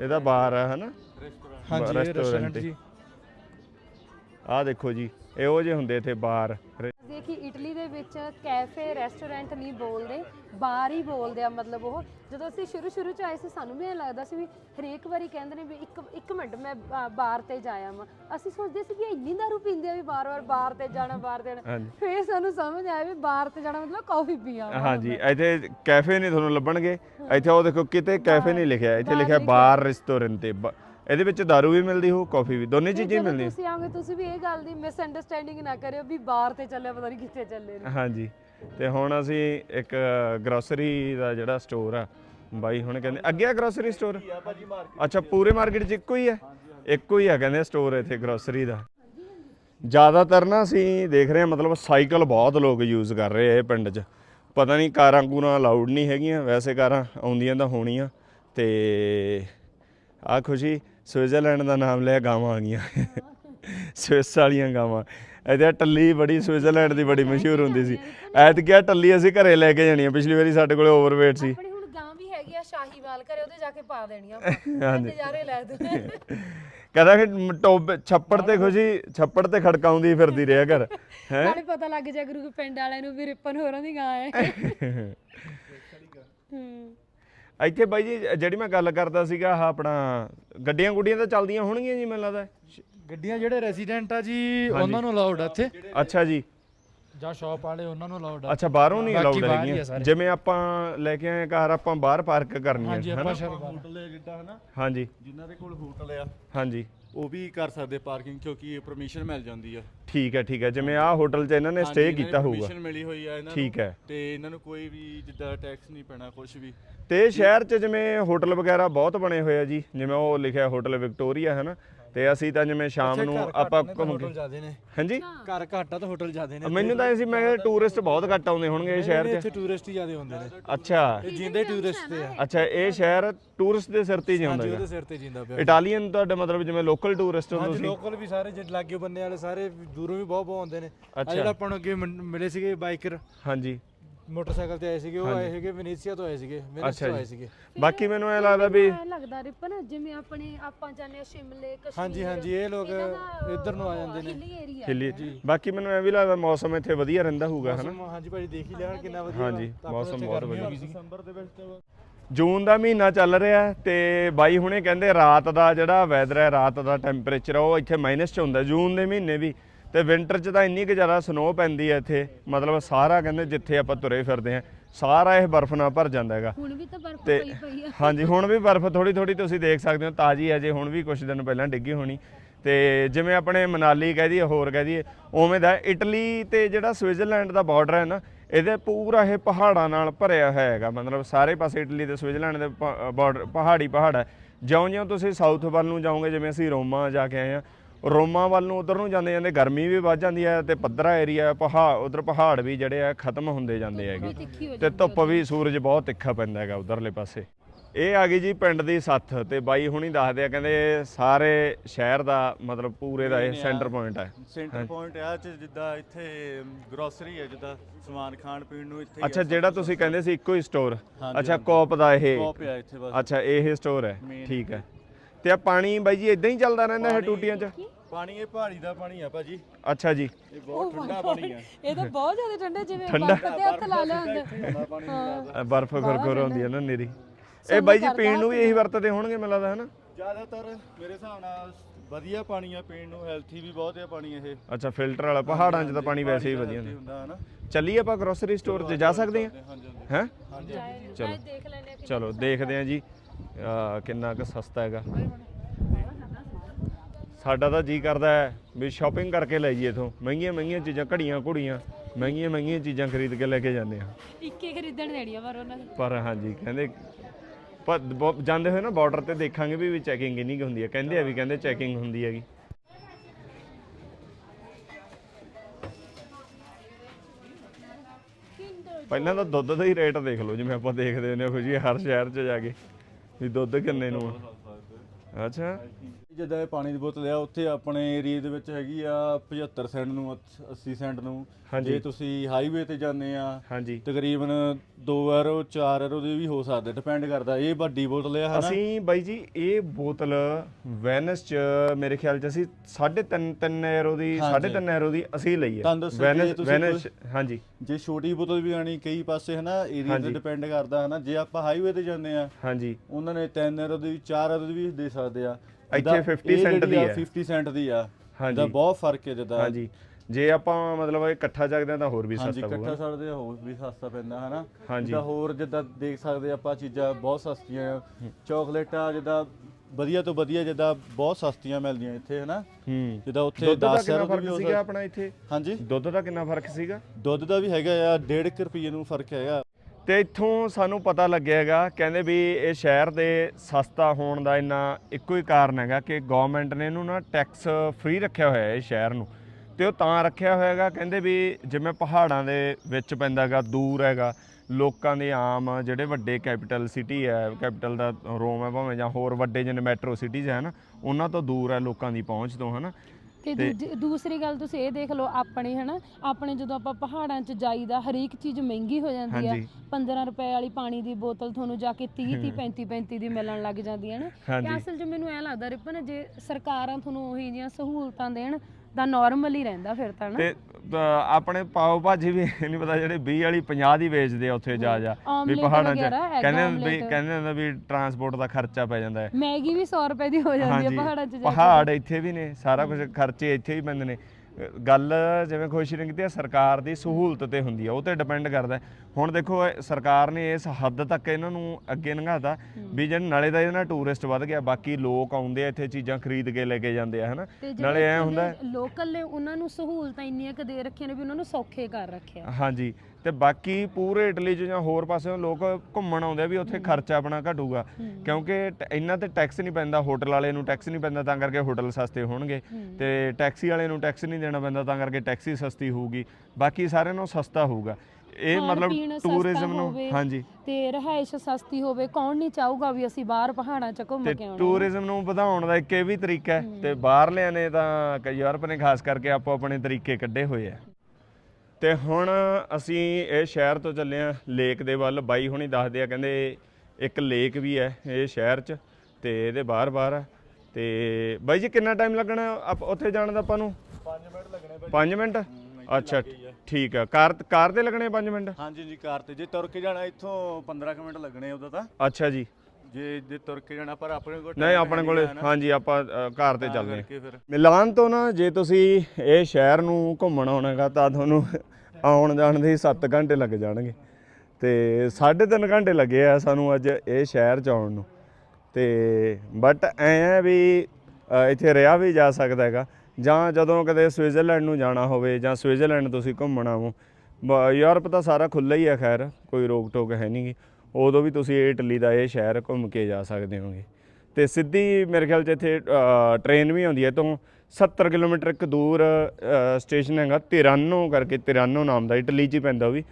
ਇਹਦਾ ਬਾਰ ਹੈ ਹਨਾ? ਹਾਂਜੀ ਰੈਸਟੋਰੈਂਟ। ਜੀ। ਆਹ ਦੇਖੋ ਜੀ ਇਹੋ ਜਿਹੇ ਹੁੰਦੇ ਇੱਥੇ ਬਾਰ। ਵਿੱਚ ਕੈਫੇ ਰੈਸਟੋਰੈਂਟ ਨਹੀਂ ਬੋਲਦੇ ਬਾਰ ਹੀ ਬੋਲਦੇ ਆ ਮਤਲਬ ਉਹ। ਜਦੋਂ ਅਸੀਂ ਸ਼ੁਰੂ ਸ਼ੁਰੂ ਚ ਆਏ ਸੀ ਸਾਨੂੰ ਵੀ ਐਂ ਲੱਗਦਾ ਸੀ ਵੀ ਹਰੇਕ ਵਾਰੀ ਕਹਿੰਦੇ ਨੇ ਵੀ ਇੱਕ ਇੱਕ ਮਿੰਟ ਮੈਂ ਬਾ- ਬਾਰ ਤੇ ਜਾਇਆ ਵਾਂ ਅਸੀਂ ਸੋਚਦੇ ਸੀ ਵੀ ਇੰਨੀ ਦਾਰੂ ਪੀਂਦੇ ਆ ਵੀ ਬਾਰ-ਬਾਰ ਬਾਰ ਤੇ ਜਾਣਾ ਬਾਰ ਤੇ ਜਾਣਾ। ਹਾਂਜੀ। ਫੇਰ ਸਾਨੂੰ ਸਮਝ ਆਇਆ ਵੀ ਬਾਰ ਤੇ ਜਾਣਾ ਮਤਲਬ ਕਾਫੀ ਪੀਆ ਹਾਂਜੀ ਇੱਥੇ ਕੈਫੇ ਨਹੀਂ ਤੁਹਾਨੂੰ ਲੱਭਣਗੇ। ਇੱਥੇ ਉਹ ਦੇਖੋ ਕਿਤੇ ਕੈਫੇ ਨਹੀਂ ਲਿਖਿਆ। ਇੱਥੇ ਲਿਖਿਆ। ਬਾਰ ਰੈਸਟੋਰੈਂਟ ਤੇ ਬ- ਇਹਦੇ ਵਿੱਚ ਦਾਰੂ ਵੀ ਮਿਲਦੀ ਹੋ ਕਾਫੀ ਵੀ ਦੋਨੇ ਚੀਜ਼ਾਂ ਹੀ ਜਦੋਂ ਮਿਲਦੀਆਂ। ਤੁਸੀਂ ਆਓਗੇ ਤੁਸੀਂ ਵੀ ਇਹ ਗੱਲ ਦੀ ਮਿਸ ਅੰਡਰਸਟੈਂਡਿੰਗ ਨਾ ਕਰਿਓ ਵੀ ਬਾਰ ਤੇ ਚੱਲੇ ਪਤਾ ਨਹੀਂ ਕਿੱਥੇ ਚੱਲੇ ਨੇ। ਹਾਂਜੀ ਤੇ ਹੁਣ ਅਸੀਂ ਇੱਕ ਗਰੋਸਰੀ ਦਾ ਜਿਹੜਾ ਸਟੋਰ ਆ ਬਾਈ ਹੁਣ ਕਹਿੰਦੇ ਅੱਗੇ ਆ ਗਰੋਸਰੀ ਸਟੋਰ ਅੱਛਾ ਪੂਰੇ ਮਾਰਕੀਟ 'ਚ ਇੱਕੋ ਹੀ ਆ ਇੱਕੋ ਹੀ ਆ ਕਹਿੰਦੇ ਸਟੋਰ ਇੱਥੇ ਗਰੋਸਰੀ ਦਾ। ਜ਼ਿਆਦਾਤਰ ਨਾ ਅਸੀਂ ਦੇਖ ਰਹੇ ਹਾਂ ਮਤਲਬ ਸਾਈਕਲ ਬਹੁਤ ਲੋਕ ਯੂਜ਼ ਕਰ ਰਹੇ ਆ ਇਹ ਪਿੰਡ 'ਚ। ਪਤਾ ਨਹੀਂ ਕਾਰਾਂ ਕੂਰਾਂ ਅਲਾਉਡ ਨਹੀਂ ਹੈਗੀਆਂ ਵੈਸੇ ਕਾਰਾਂ ਆਉਂਦੀਆਂ ਤਾਂ ਹੋਣੀਆਂ ਤੇ ਆ ਖੁਸ਼ੀ ਸਵਿਟਜ਼ਰਲੈਂਡ ਦਾ ਨਾਮ ਲਿਆ ਗਾਵਾਂ ਆ ਗਈਆਂ। ਸਵਿਸ ਵਾਲੀਆਂ ਗਾਵਾਂ। ਇਹਦੇ ਟੱਲੀ ਬੜੀ ਸਵਿਟਜ਼ਰਲੈਂਡ ਦੀ ਬੜੀ ਮਸ਼ਹੂਰ ਹੁੰਦੀ ਸੀ। ਐਤਕਿਆ ਟੱਲੀ ਅਸੀਂ ਘਰੇ ਲੈ ਕੇ ਜਾਣੀ ਆ ਪਿਛਲੀ ਵਾਰੀ ਸਾਡੇ ਕੋਲੇ ਓਵਰਵੇਟ ਸੀ। ਆਪਣੀ ਹੁਣ ਗਾਂ ਵੀ ਹੈਗੀ ਆ ਸ਼ਾਹੀਵਾਲ ਘਰੇ ਉਹਦੇ ਜਾ ਕੇ ਪਾ ਦੇਣੀ ਆ ਹਾਂਜੀ। ਨਜ਼ਾਰੇ ਲੈ ਦੇ ਕਹਿੰਦਾ ਕਿ ਟੋਬੇ ਛੱਪੜ ਤੇ ਖੁਸ਼ੀ ਛੱਪੜ ਤੇ ਖੜਕਾਉਂਦੀ ਫਿਰਦੀ ਰਿਹਾ ਕਰ ਹੈ? ਨਾਲੇ ਪਤਾ ਲੱਗ ਜਾ ਕਿ ਪਿੰਡ ਵਾਲਿਆਂ ਨੂੰ ਵੀ ਰਿਪਨ ਹੋਰਾਂ ਦੀ ਗਾਂ ਹੈ। ਹੂੰ। ਇੱਥੇ ਬਾਈ ਜੀ ਜਿਹੜੀ ਮੈਂ ਗੱਲ ਕਰਦਾ ਸੀਗਾ ਆਹ ਆਪਣਾ ਗੱਡੀਆਂ ਗੁੱਡੀਆਂ ਤਾਂ ਚੱਲਦੀਆਂ ਹੋਣਗੀਆਂ ਜੀ ਮੈਨੂੰ ਲੱਗਦਾ। ਗੱਡੀਆਂ ਜਿਹੜੇ ਰੈਜ਼ੀਡੈਂਟ ਆ ਜੀ ਉਹਨਾਂ ਨੂੰ ਅਲਾਉਡ ਆ ਇੱਥੇ। ਅੱਛਾ ਜੀ। ਜਾਂ ਸ਼ਾਪ ਵਾਲੇ ਉਹਨਾਂ ਨੂੰ ਅਲਾਉਡ ਆ। ਅੱਛਾ ਬਾਹਰੋਂ ਨਹੀਂ ਬਾਕੀ ਅਲਾਉਡ ਬਾਹਰ ਹੀ ਆ ਹੈਗੀਆਂ। ਸਾਰੇ। ਜਿਵੇਂ ਆਪਾਂ ਲੈ ਕੇ ਆਏ ਕਾਰ ਆਪਾਂ ਬਾਹਰ ਪਾਰਕ ਕਰਨੀ ਹਾਂਜੀ ਹੈ ਆਪਾਂ ਹਨਾ? ਸ਼ਾਪ ਹੋਟਲ ਹੈ ਜਿੱਦਾਂ ਹਨਾ? ਹਾਂਜੀ। ਜਿਨ੍ਹਾਂ ਦੇ ਕੋਲ ਹੋਟਲ ਆ। ਹਾਂਜੀ। ਉਹ ਵੀ ਕਰ ਸਕਦੇ ਪਾਰਕਿੰਗ ਕਿਉਂਕਿ ਪਰਮਿਸ਼ਨ ਮਿਲ ਜਾਂਦੀ ਆ। ਠੀਕ ਹੈ ਠੀਕ ਹੈ। ਜਿਵੇਂ ਆਹ ਹੋਟਲ 'ਚ ਇਹਨਾਂ ਨੇ ਸਟੇ ਕੀਤਾ ਹੋਊਗਾ। ਪਰਮਿਸ਼ਨ ਮਿਲੀ ਹੋਈ ਆ ਇਹਨਾਂ ਠੀਕ ਹੈ। ਤੇ ਇਹਨਾਂ ਨੂੰ ਕੋਈ ਵੀ ਜਿੱਦਾਂ ਟੈਕਸ ਨਹੀਂ ਪੈਣਾ ਕੁਝ ਵੀ। ਤੇ ਸ਼ਹਿਰ 'ਚ ਜਿਵੇਂ ਹੋਟਲ ਵਗੈਰਾ ਬਹੁਤ ਬਣੇ ਹੋਏ ਆ ਜੀ। ਜਿਵੇਂ ਉਹ ਲਿਖਿਆ ਹੋਟਲ ਵਿਕਟੋਰੀਆ ਹੈ ਨਾ? ਤੇ ਅਸੀਂ ਤਾਂ ਜਿਵੇਂ ਸ਼ਾਮ ਨੂੰ ਆਪਾਂ ਘੁੰਮ ਕੇ ਜ਼ਿਆਦੇ ਨੇ। ਹਾਂਜੀ? ਘਰ ਘੱਟ ਆ ਤਾਂ ਹੋਟਲ ਜ਼ਿਆਦੇ ਨੇ। ਮੈਨੂੰ ਤਾਂ ਐ ਸੀ ਮੈਂ ਕਿਹਾ ਟੂਰਿਸਟ ਬਹੁਤ ਘੱਟ ਆਉਂਦੇ ਹੋਣਗੇ ਇਹ ਸ਼ਹਿਰ 'ਚ। ਇੱਥੇ ਟੂਰਿਸਟ ਹੀ ਜ਼ਿਆਦੇ ਹੁੰਦੇ ਨੇ। ਅੱਛਾ। ਇਹ ਜਿੰਦੇ ਟੂਰਿਸਟ ਤੇ ਆ। ਅੱਛਾ ਇਹ ਸ਼ਹਿਰ ਟੂਰਿਸਟ ਦੇ ਸਿਰ ਤੇ ਹੀ ਜਿਉਂਦਾ ਹਾਂਜੀ ਹੈਗਾ। ਸਿਰ ਤੇ ਜਿੰਦਾ ਪਿਆ। ਇਟਾਲੀਅਨ ਤੁਹਾਡਾ ਮਤਲਬ ਜਿਵੇਂ ਲੋਕਲ ਟੂਰਿਸਟ ਹੋ ਹਾਂਜੀ ਤੁਸੀਂ ਲੋਕਲ ਵੀ ਸਾਰੇ ਜਿਹੜੇ ਲਾਗੇ ਬੰਨੇ ਵਾਲੇ ਸਾਰੇ ਦੂਰੋਂ ਵੀ ਬਹੁਤ ਬਹੁਤ ਆਉਂਦੇ ਨੇ। ਅੱਛਾ। ਜਿਹੜਾ ਆਪਾਂ ਨੂੰ ਅੱਗੇ ਮਿਲ- ਮਿਲੇ ਸੀਗੇ ਬਾਈਕਰ। ਹਾਂਜੀ। ਮੋਟਰਸਾਈਕਲ ਤੇ ਆਏ ਸੀਗੇ ਉਹ ਆਏ ਸੀਗੇ ਵੈਨੇਸੀਆ ਤੋਂ ਆਏ ਸੀਗੇ ਵੈਨਿਸ ਤੋਂ। ਆਏ ਸੀਗੇ। ਬਾਕੀ ਮੈਨੂੰ ਐ ਲੱਗਦਾ ਵੀ ਐਂ ਲੱਗਦਾ ਰਿਪਨ ਜਿਵੇਂ ਆਪਣੇ ਆਪਾਂ ਜਾਂਦੇ ਆ ਸ਼ਿਮਲੇ ਕਸ਼ਮੀਰ ਹਾਂਜੀ ਹਾਂਜੀ ਇਹ ਲੋਕ ਇੱਧਰ ਨੂੰ ਆ ਜਾਂਦੇ ਨੇ। ਹਿੱਲੀ ਏਰੀਆ ਹਿੱਲੀ ਬਾਕੀ ਮੈਨੂੰ ਐ ਵੀ ਲੱਗਦਾ ਮੌਸਮ ਇੱਥੇ ਵਧੀਆ ਰਹਿੰਦਾ ਹੋਊਗਾ ਹਨਾ? ਹਾਂਜੀ ਭਾਜੀ ਦੇਖ ਹੀ ਲਿਆ ਕਿੰਨਾ ਵਧੀਆ ਹਾਂਜੀ, ਮੌਸਮ ਬਹੁਤ ਵਧੀਆ। ਦਸੰਬਰ ਦੇ ਵਿੱਚ ਤਾਂ ਜੂਨ ਦਾ ਮਹੀਨਾ ਚੱਲ ਰਿਹਾ ਤੇ ਬਾਈ ਹੁਣੇ ਕਹਿੰਦੇ ਰਾਤ ਦਾ ਜਿਹੜਾ ਵੈਦਰ ਹੈ ਰਾਤ ਦਾ ਟੈਂਪਰੇਚਰ ਉਹ ਇੱਥੇ ਮਾਈਨਸ ਚ ਹੁੰਦਾ। ਜੂਨ ਦੇ ਮਹੀਨੇ ਵੀ ਤੇ ਵਿੰਟਰ ਚ ਤਾਂ ਇੰਨੀ ਕੁ ਜ਼ਿਆਦਾ ਸਨੋ ਪੈਂਦੀ ਹੈ ਇੱਥੇ ਮਤਲਬ ਸਾਰਾ ਕਹਿੰਦੇ ਜਿੱਥੇ ਆਪਾਂ ਤੁਰੇ ਫਿਰਦੇ ਆ ਸਾਰਾ ਇਹ ਬਰਫ਼ ਨਾਲ ਭਰ ਜਾਂਦਾ ਹੈਗਾ। ਹੁਣ ਵੀ ਤਾਂ ਬਰਫ਼ ਤੇ ਪਈ ਪਈ ਆ। ਹਾਂਜੀ ਹੁਣ ਵੀ ਬਰਫ਼ ਥੋੜੀ ਥੋੜੀ ਤੁਸੀਂ ਦੇਖ ਸਕਦੇ ਹੋ ਤਾਜ਼ੀ ਹੈ ਜੇ ਹੁਣ ਵੀ ਕੁਝ ਦਿਨ ਪਹਿਲਾਂ ਡਿੱਗੀ ਹੋਣੀ। ਤੇ ਜਿਵੇਂ ਆਪਣੇ ਮਨਾਲੀ ਕਹਿ ਦਈਏ ਹੋਰ ਕਹਿ ਦਈਏ ਉਵੇਂ ਦਾ ਇਟਲੀ ਤੇ ਜਿਹੜਾ ਸਵਿਟਜ਼ਰਲੈਂਡ ਦਾ ਬਾਰਡਰ ਹੈ ਨਾ ਇਹਦੇ ਪੂਰਾ ਇਹ ਪਹਾੜਾਂ ਨਾਲ ਭਰਿਆ ਹੋਇਆ ਹੈਗਾ। ਮਤਲਬ ਸਾਰੇ ਪਾਸੇ ਇਟਲੀ ਤੇ ਸਵਿਟਜ਼ਰਲੈਂਡ ਦੇ ਬਾਰਡਰ ਪਹਾੜੀ ਪਹਾੜ ਹੈ। ਜਿਉਂ-ਜਿਉਂ ਤੁਸੀਂ ਸਾਊਥ ਵੱਲ ਨੂੰ ਜਾਓਗੇ ਜਿਵੇਂ ਅਸੀਂ ਰੋਮਾ ਜਾ ਕੇ ਆਏ ਆ ਰੋਮਾ ਵੱਲ ਨੂੰ ਉਧਰ ਨੂੰ ਜਾਂਦੇ ਜਾਂਦੇ ਗਰਮੀ ਵੀ ਵੱਧ ਜਾਂਦੀ ਹੈ ਤੇ ਪੱਧਰਾ ਏਰੀਆ ਪਹਾੜ ਉਧਰ ਪਹਾੜ ਵੀ ਜਿਹੜੇ ਆ ਖਤਮ ਹੁੰਦੇ ਜਾਂਦੇ ਹੈਗੇ। ਹੋ ਤੇ ਧੁੱਪ ਵੀ ਸੂਰਜ ਬਹੁਤ ਤਿੱਖਾ ਪੈਂਦਾ ਹੈਗਾ ਉਧਰਲੇ ਪਾਸੇ। ਇਹ ਆ ਗਈ ਜੀ ਪਿੰਡ ਦੀ ਸੱਥ ਤੇ ਬਾਈ ਹੁਣੀ ਦੱਸਦੇ ਆ ਕਹਿੰਦੇ ਸਾਰੇ ਸ਼ਹਿਰ ਦਾ ਮਤਲਬ ਪੂਰੇ ਦਾ ਇਹ ਸੈਂਟਰ ਪੁਆਇੰਟ ਹੈ ਸੈਂਟਰ ਪੁਆਇੰਟ ਆ ਚ ਜਿੱਦਾਂ ਇੱਥੇ ਗਰੋਸਰੀ ਹੈ ਜਿੱਦਾਂ ਸਮਾਨ ਖਾਣ ਪੀਣ ਨੂੰ ਇੱਥੇ ਹੀ ਅੱਛਾ। ਜਿਹੜਾ ਤੁਸੀਂ ਕਹਿੰਦੇ ਸੀ ਇੱਕੋ ਹੀ ਸਟੋਰ ਅੱਛਾ। ਕੋਪ ਦਾ ਇਹ। ਸ਼ੌਪ ਆ ਇੱਥੇ ਬਸ। ਅੱਛਾ ਇਹ ਸਟੋਰ ਹੈ। ਠੀਕ ਹੈ। ਤੇ ਆ ਪਾਣੀ ਬਾਈ ਜੀ ਇਦਾਂ ਹੀ ਚੱਲਦਾ ਰਹਿੰਦਾ ਹੈ ਟੂਟੀਆਂ 'ਚ? ਪਾਣੀ ਇਹ ਪਹਾੜੀ ਦਾ ਪਾਣੀ ਆ ਭਾਜੀ। ਅੱਛਾ ਜੀ। ਇਹ ਬਹੁਤ ਠੰਡਾ ਪਾਣੀ ਆ। ਇਹ ਤਾਂ ਬਹੁਤ ਜ਼ਿਆਦਾ ਠੰਡਾ ਜਿਵੇਂ। ਬਰਫ਼ ਤੇ ਹੱਥ ਲਾ ਲਿਆ ਹੁੰਦਾ। ਠੰਡਾ ਪਾਣੀ ਅ, ਬਰਫ਼ ਖੁਰਖੁਰ ਹੁੰਦੀ ਹੈ ਨਾ ਨੀਰੀ। ਇਹ ਬਾਈ ਜੀ ਪੀਣ ਨੂੰ ਵੀ ਇਹੀ ਵਰਤਦੇ ਹੋਣਗੇ ਮੈਨੂੰ ਲੱਗਦਾ ਹੈ ਨਾ ਜ਼ਿਆਦਾਤਰ ਮੇਰੇ ਹਿਸਾਬ ਨਾਲ ਵਧੀਆ ਪਾਣੀ ਆ ਪੀਣ ਨੂੰ ਹੈਲਥੀ ਵੀ ਬਹੁਤ ਆ ਪਾਣੀ ਇਹ। ਅੱਛਾ ਫਿਲਟਰ ਵਾਲਾ ਪਹਾੜਾਂ 'ਚ ਤਾਂ ਪਾਣੀ ਵੈਸੇ ਹੀ ਵਧੀਆ ਹੁੰਦਾ ਹੁੰਦਾ। ਹਨਾ? ਚੱਲੀਏ ਆਪਾਂ ਗਰੋਸਰੀ ਸਟੋਰ 'ਚ ਜਾ ਸਕਦੇ ਹਾਂ? ਹਾਂਜੀ ਹਾਂਜੀ। ਹੈ? ਚਲੋ। ਦੇਖ ਕਿ ਚਲੋ ਦੇਖਦੇ ਹਾਂ ਜੀ। ਅਹ ਕਿੰਨਾ ਕੁ ਸਸਤਾ ਹੈਗਾ। ਸਾਡਾ ਤਾਂ ਜੀ ਕਰਦਾ ਹੈ ਵੀ ਸ਼ਾਪਿੰਗ ਕਰਕੇ ਲੈ ਜਾਈਏ ਇਥੋਂ। ਮਹਿੰਗੀਆਂ ਮਹਿੰਗੀਆਂ ਚੀਜ਼ਾਂ ਘੜੀਆਂ ਘੁੜੀਆਂ ਮਹਿੰਗੀਆਂ ਮਹਿੰਗੀਆਂ ਚੀਜ਼ਾਂ ਖਰੀਦ ਕੇ ਲੈ ਕੇ ਜਾਂਦੇ ਆ। ਇੱਕੇ ਖਰੀਦਣ ਦੇਣੀ ਆ ਪਰ ਉਹਨਾਂ ਨੇ ਪਰ ਹਾਂਜੀ ਕਹਿੰਦੇ ਪਰ ਬ- ਜਾਂਦੇ ਹੋਏ ਨਾ ਬਾਰਡਰ ਤੇ ਦੇਖਾਂਗੇ ਵੀ ਵੀ ਚੈਕਿੰਗ ਕਿੰਨੀ ਕੁ ਹੁੰਦੀ ਹੈ ਕਹਿੰਦੇ ਆ ਵੀ ਕਹਿੰਦੇ ਚੈਕਿੰਗ ਹੁੰਦੀ ਹੈਗੀ। ਪਹਿਲਾਂ ਤਾਂ ਦੁੱਧ ਦਾ ਹੀ ਰੇਟ ਦੇਖ ਲਓ ਜਿਵੇਂ ਆਪਾਂ ਦੇਖਦੇ ਨੇ ਖੁਸ਼ੀ ਹਰ ਸ਼ਹਿਰ 'ਚ ਜਾ ਕੇ। ਵੀ ਦੁੱਧ ਕਿੰਨੇ ਨੂੰ ਆ? ਅੱਛਾ। ਜਿੱਦਾਂ ਇਹ ਪਾਣੀ ਦੀ ਬੋਤਲ ਆ ਉੱਥੇ ਆਪਣੇ ਏਰੀਆ ਦੇ ਵਿੱਚ ਹੈਗੀ ਆ 75 ਸੈਂਟ ਨੂੰ 80 ਸੈਂਟ ਨੂੰ। ਹਾਂਜੀ। ਜੇ ਤੁਸੀਂ ਹਾਈਵੇ ਤੇ ਜਾਂਦੇ ਆ ਹਾਂਜੀ। ਤਕਰੀਬਨ 2 ਐਰੋ 4 ਐਰੋ ਦੇ ਵੀ ਹੋ ਸਕਦੇ ਡਿਪੈਂਡ ਕਰਦਾ। ਇਹ ਵੱਡੀ ਬੋਤਲ ਆ ਹਨਾ? ਅਸੀਂ ਬਾਈ ਜੀ ਇਹ ਬੋਤਲ ਵੈਨਸ ਚ ਮੇਰੇ ਖਿਆਲ ਚ ਅਸੀਂ 3.5 3 ਐਰੋ ਦੀ 3.5 ਐਰੋ ਦੀ ਅਸੀਂ ਲਈ ਹੈ ਤੁਹਾਨੂੰ ਦੱਸਿਆ ਵੈਨਸ ਤੁਸੀਂ ਵੈਨਸ ਹਾਂਜੀ। ਜੇ ਛੋਟੀ ਬੋਤਲ ਵੀ ਆਣੀ ਕਈ ਪਾਸੇ ਹਨਾ ਏਰੀਆ ਤੇ ਹਾਂਜੀ। ਡਿਪੈਂਡ ਕਰਦਾ ਹਨਾ? ਜੇ ਆਪਾਂ ਹਾਈਵੇ ਤੇ ਜਾਂਦੇ ਆ ਹਾਂਜੀ। ਉਹਨਾਂ ਨੇ 3 ਐਰੋ ਦੀ 4 ਐਰੋ ਦੀ ਵੀ ਦੇ ਸਕਦੇ ਆ। ਇੱਥੇ ਜਿੱਦਾਂ 50 ਇਹ cent ਜਿਹੜੀ ਦੀ ਆ, ਹੈ। 50 ਸੈਂਟ ਦੀ ਆ ਹਾਂਜੀ। ਬਹੁਤ ਫ਼ਰਕ ਹੈ ਜਿੱਦਾਂ। ਹਾਂਜੀ। ਜੇ ਆਪਾਂ ਮਤਲਬ ਇਕੱਠਾ ਚੱਕਦੇ ਹਾਂ ਤਾਂ ਹੋਰ ਵੀ ਹਾਂਜੀ ਸਸਤਾ ਇਕੱਠਾ ਹੋਊਗਾ ਸੜਦੇ ਹੋਰ ਵੀ ਸਸਤਾ ਪੈਂਦਾ ਹਨਾ? ਹਾਂਜੀ। ਜਿੱਦਾਂ ਹੋਰ ਜਿੱਦਾਂ ਦੇਖ ਸਕਦੇ ਆਪਾਂ ਚੀਜ਼ਾਂ ਬਹੁਤ ਸਸਤੀਆਂ ਆ। ਚਾਕਲੇਟਾਂ ਜਿੱਦਾਂ ਵਧੀਆ ਤੋਂ ਵਧੀਆ ਜਿੱਦਾਂ ਬਹੁਤ ਸਸਤੀਆਂ ਮਿਲਦੀਆਂ ਇੱਥੇ ਹਨਾ? ਹੂੰ। ਜਿੱਦਾਂ ਉੱਥੇ ਦੁੱਧ ਦਾ 10 ਕਿੰਨਾ ਰੁਪਏ ਹੋ ਸੀਗਾ ਸਕਦਾ ਆਪਣਾ ਇੱਥੇ? ਹਾਂਜੀ। ਦੁੱਧ ਦਾ ਕਿੰਨਾ ਫ਼ਰਕ ਸੀਗਾ? ਦੁੱਧ ਦਾ ਵੀ ਹੈਗਾ ਆ 1.5 ਰੁਪਏ ਨੂੰ ਫ਼ਰਕ ਹੈਗਾ। ਤੇ ਇੱਥੋਂ ਸਾਨੂੰ ਪਤਾ ਲੱਗਿਆ ਹੈਗਾ, ਕਹਿੰਦੇ ਵੀ ਇਹ ਸ਼ਹਿਰ ਦੇ ਸਸਤਾ ਹੋਣ ਦਾ ਇੰਨਾ ਇੱਕੋ ਹੀ ਕਾਰਨ ਹੈਗਾ ਕਿ ਗਵਰਨਮੈਂਟ ਨੇ ਇਹਨੂੰ ਨਾ ਟੈਕਸ ਫ੍ਰੀ ਰੱਖਿਆ ਹੋਇਆ ਹੈ ਇਹ ਸ਼ਹਿਰ ਨੂੰ। ਤੇ ਉਹ ਤਾਂ ਰੱਖਿਆ ਹੋਇਆ ਹੈਗਾ, ਕਹਿੰਦੇ ਵੀ ਜਿਵੇਂ ਪਹਾੜਾਂ ਦੇ ਵਿੱਚ ਪੈਂਦਾ ਪੈਂਦਾਗਾ ਦੂਰ ਹੈਗਾ, ਲੋਕਾਂ ਦੇ ਆਮ ਜਿਹੜੇ ਵੱਡੇ ਕੈਪੀਟਲ ਸਿਟੀ ਹੈ ਕੈਪੀਟਲ ਦਾ ਰੋਮ ਹੈ ਭਾਵੇਂ ਜਾਂ ਹੋਰ ਵੱਡੇ ਜਿਹਨੇ ਮੈਟਰੋ ਸਿਟੀਜ਼ ਹੈ ਨਾ, ਉਹਨਾਂ ਤੋਂ ਦੂਰ ਹੈ ਲੋਕਾਂ ਦੀ ਪਹੁੰਚ ਤੋਂ, ਹਨਾ? ਤੇ ਦੂਜੀ- ਦੂਸਰੀ ਗੱਲ ਤੁਸੀਂ ਇਹ ਦੇਖ ਲਓ ਆਪਣੇ ਹਨਾ ਆਪਣੇ ਜਦੋਂ ਆਪਾਂ ਪਹਾੜਾਂ 'ਚ ਜਾਈਦਾ ਹਰੇਕ ਚੀਜ਼ ਮਹਿੰਗੀ ਹੋ ਜਾਂਦੀ ਆ ਹਾਂਜੀ। 15 ਰੁਪਏ ਵਾਲੀ ਪਾਣੀ ਦੀ ਬੋਤਲ ਤੁਹਾਨੂੰ ਜਾ ਕੇ 30 30 35 35 ਦੀ ਮਿਲਣ ਲੱਗ ਜਾਂਦੀ ਹੈ ਨਾ ਹਾਂਜੀ। ਤੇ ਅਸਲ 'ਚ ਮੈਨੂੰ ਐ ਲੱਗਦਾ ਰਿਪਨ ਜੇ ਸਰਕਾਰਾਂ ਤੁਹਾਨੂੰ ਉਹੀ ਜਿਹੀਆਂ ਸਹੂਲਤਾਂ ਦੇਣ ਤਾਂ ਨਾਰਮਲ ਹੀ ਰਹਿੰਦਾ ਫਿਰ ਤਾਂ ਨਾ। ਤੇ ਆਪਣੇ ਪਾਓ ਭਾਜੀ ਵੀ ਨਹੀਂ ਪਤਾ ਜਿਹੜੇ 20 ਵਾਲੀ 50 ਦੀ ਵੇਚਦੇ ਆ ਉੱਥੇ ਜਾ ਜਾ ਵੀ ਪਹਾੜਾਂ 'ਚ। ਵਗੈਰਾ, egg ਕਹਿੰਦੇ ਹੁੰਦੇ ਵੀ। ਕਹਿੰਦੇ ਹੁੰਦੇ ਵੀ ਟਰਾਂਸਪੋਰਟ ਦਾ ਖਰਚਾ ਪੈ ਜਾਂਦਾ ਹੈ। ਮੈਗੀ ਵੀ 100 ਰੁਪਏ ਦੀ ਹੋ ਜਾਂਦੀ ਹੈ ਪਹਾੜਾਂ 'ਚ ਜਾ ਕੇ। ਪਹਾੜ ਇੱਥੇ ਵੀ ਨੇ ਸਾਰਾ ਕੁਝ ਖਰਚੇ ਇੱਥੇ ਹੀ ਪੈਂਦੇ ਨੇ। ਗੱਲ ਜਿਵੇਂ ਖੁਸ਼ੀ ਕੀਤੀ ਆ ਸਰਕਾਰ ਦੀ ਸਹੂਲਤ ਤੇ ਹੁੰਦੀ ਆ ਉਹ ਤੇ ਡਿਪੈਂਡ ਕਰਦਾ। ਹੁਣ ਦੇਖੋ ਸਰਕਾਰ ਨੇ ਇਸ ਹੱਦ ਤੱਕ ਇਹਨਾਂ ਨੂੰ ਅੱਗੇ ਲੰਘਾਤਾ ਵੀ ਜਨ ਨਾਲੇ ਦਾ ਇਹਨਾਂ ਟੂਰਿਸਟ ਵੱਧ ਗਿਆ ਬਾਕੀ ਲੋਕ ਆਉਂਦੇ ਆ ਇੱਥੇ ਚੀਜ਼ਾਂ ਖਰੀਦ ਕੇ ਲੈ ਕੇ ਜਾਂਦੇ ਆ ਹਨਾ? ਨਾਲੇ ਐ ਹੁੰਦਾ ਲੋਕਲ ਨੇ ਉਹਨਾਂ ਨੂੰ ਸਹੂਲਤਾਂ ਇੰਨੀਆਂ ਕ ਦੇ ਰੱਖੀਆਂ ਨੇ ਵੀ ਉਹਨਾਂ ਨੂੰ ਸੌਖੇ ਕਰ ਰੱਖਿਆ ਹਾਂਜੀ। ਤੇ ਬਾਕੀ ਪੂਰੇ ਇਟਲੀ 'ਚ ਜਾਂ ਹੋਰ ਪਾਸਿਓਂ ਲੋਕ ਘੁੰਮਣ ਆਉਂਦੇ ਆ ਵੀ ਉੱਥੇ ਖਰਚਾ ਆਪਣਾ ਘਟੂਗਾ। ਕਿਉਂਕਿ ਟ- ਇਹਨਾਂ ਤੇ ਟੈਕਸ ਨਹੀਂ ਪੈਂਦਾ ਹੋਟਲ ਵਾਲੇ ਨੂੰ ਟੈਕਸ ਨਹੀਂ ਪੈਂਦਾ ਤਾਂ ਕਰਕੇ ਹੋਟਲ ਸਸਤੇ ਹੋਣਗੇ। ਤੇ ਟੈਕਸੀ ਵਾਲੇ ਨੂੰ ਟੈਕਸ ਨਹੀਂ ਦੇਣਾ ਪੈਂਦਾ ਤਾਂ ਕਰਕੇ ਟੈਕਸੀ ਸਸਤੀ ਹੋਊਗੀ। ਬਾਕੀ ਸਾਰਿਆਂ ਨੂੰ ਸਸਤਾ ਹੋਊਗਾ। ਇਹ ਖਾਣ ਮਤਲਬ ਪੀਣ ਸਸਤਾ ਟੂਰਿਜ਼ਮ ਨੂੰ ਹਾਂਜੀ। ਤੇ ਰਹਾਇਸ਼ ਸਸਤੀ ਹੋਵੇ ਕੌਣ ਨਹੀਂ ਚਾਹੂਗਾ ਵੀ ਅਸੀਂ ਬਾਹਰ ਪਹਾੜਾਂ 'ਚ ਘੁੰਮ ਤੇ ਕੇ ਆਉਣਾ। ਟੂਰਿਜ਼ਮ ਨੂੰ ਵਧਾਉਣ ਦਾ ਇੱਕ ਇਹ ਵੀ ਤਰੀਕਾ ਹੈ ਤੇ ਬਾਹਰਲਿਆਂ ਨੇ ਤਾਂ ਕਈ ਯੂਰਪ ਨੇ ਖਾਸ ਕਰਕੇ ਆਪੋ ਆਪਣੇ ਤਰੀਕੇ ਕੱਢੇ ਹੋਏ ਆ। ਤੇ ਹੁਣ ਅਸੀਂ ਇਹ ਸ਼ਹਿਰ ਤੋਂ ਚੱਲੇ ਆ ਲੇਕ ਦੇ ਵੱਲ। ਬਾਈ ਹੁਣੀ ਦੱਸਦੇ ਆ ਕਹਿੰਦੇ ਇੱਕ ਲੇਕ ਵੀ ਹੈ ਇਹ ਸ਼ਹਿਰ 'ਚ ਤੇ ਇਹਦੇ ਬਾਹਰ-ਬਾਹਰ ਆ। ਤੇ ਬਾਈ ਜੀ ਕਿੰਨਾ ਟਾਈਮ ਲੱਗਣਾ ਆਪ- ਉੱਥੇ ਜਾਣ ਦਾ ਆਪਾਂ ਨੂੰ? 5 ਮਿੰਟ ਲੱਗਣੇ 5 ਮਿੰਟ? ਅੱਛਾ ਠੀਕ ਆ। ਕਾਰ ਕਾਰ ਦੇ ਲੱਗਣੇ 5 ਮਿੰਟ? ਹਾਂਜੀ ਜੀ ਕਾਰ ਤੇ। ਜੇ ਤੁਰ ਕੇ ਜਾਣਾ ਇੱਥੋਂ 15 ਕੁ ਮਿੰਟ ਲੱਗਣੇ ਉਹਦਾ ਤਾਂ। ਅੱਛਾ ਜੀ। ਜੇ ਜੇ ਤੁਰ ਕੇ ਜਾਣਾ ਪਰ ਆਪਣੇ ਕੋਲ ਨਹੀਂ ਆਪਣੇ ਕੋਲੇ ਹਾਂਜੀ ਆਪਾਂ ਅ, ਕਾਰ ਤੇ ਚੱਲਦੇ ਹਾਂ। ਫਿਰ। ਮਿਲਾਨ ਤੋਂ ਨਾ ਜੇ ਤੁਸੀਂ ਇਹ ਸ਼ਹਿਰ ਨੂੰ ਘੁੰਮਣ ਆਉਣਾਗਾ ਤਾਂ ਤੁਹਾਨੂੰ ਆਉਣ ਜਾਣ ਦੇ 7 ਘੰਟੇ ਲੱਗ ਜਾਣਗੇ। ਤੇ 3.5 ਘੰਟੇ ਲੱਗੇ ਆ ਸਾਨੂੰ ਅੱਜ ਇਹ ਸ਼ਹਿਰ ਚ ਆਉਣ ਨੂੰ। ਤੇ ਬਟ ਐ ਆ ਵੀ ਅ, ਇੱਥੇ ਰਿਹਾ ਵੀ ਜਾ ਸਕਦਾ ਹੈਗਾ। ਜਾਂ ਜਦੋਂ ਕਦੇ ਸਵਿਟਜ਼ਰਲੈਂਡ ਨੂੰ ਜਾਣਾ ਹੋਵੇ ਜਾਂ ਸਵਿਟਜ਼ਰਲੈਂਡ ਤੁਸੀਂ ਘੁੰਮਣਾ ਹੋ ਯੂਰਪ ਤਾਂ ਸਾਰਾ ਖੁੱਲ੍ਹਾ ਹੀ ਹੈ ਖੈਰ ਕੋਈ ਰੋਕ ਟੋਕ ਹੈ ਨਹੀਂਗੀ ਉਦੋਂ ਵੀ ਤੁਸੀਂ ਇਟਲੀ ਦਾ ਇਹ ਸ਼ਹਿਰ ਘੁੰਮ ਕੇ ਜਾ ਸਕਦੇ ਹੋਗੇ। ਤੇ ਸਿੱਧੀ ਮੇਰੇ ਖਿਆਲ ਚ ਇੱਥੇ ਟ੍ਰੇਨ ਵੀ ਆਉਂਦੀ ਹੈ ਤੋਂ 70 ਕਿਲੋਮੀਟਰ ਇੱਕ ਦੂਰ ਸਟੇਸ਼ਨ ਹੈਗਾ, ਤਿਰਾਨੋ ਕਰਕੇ ਤਿਰਾਨੋ ਨਾਮ ਦਾ ਇਟਲੀ 'ਚ ਪੈਂਦਾ ਉਹ ਵੀ।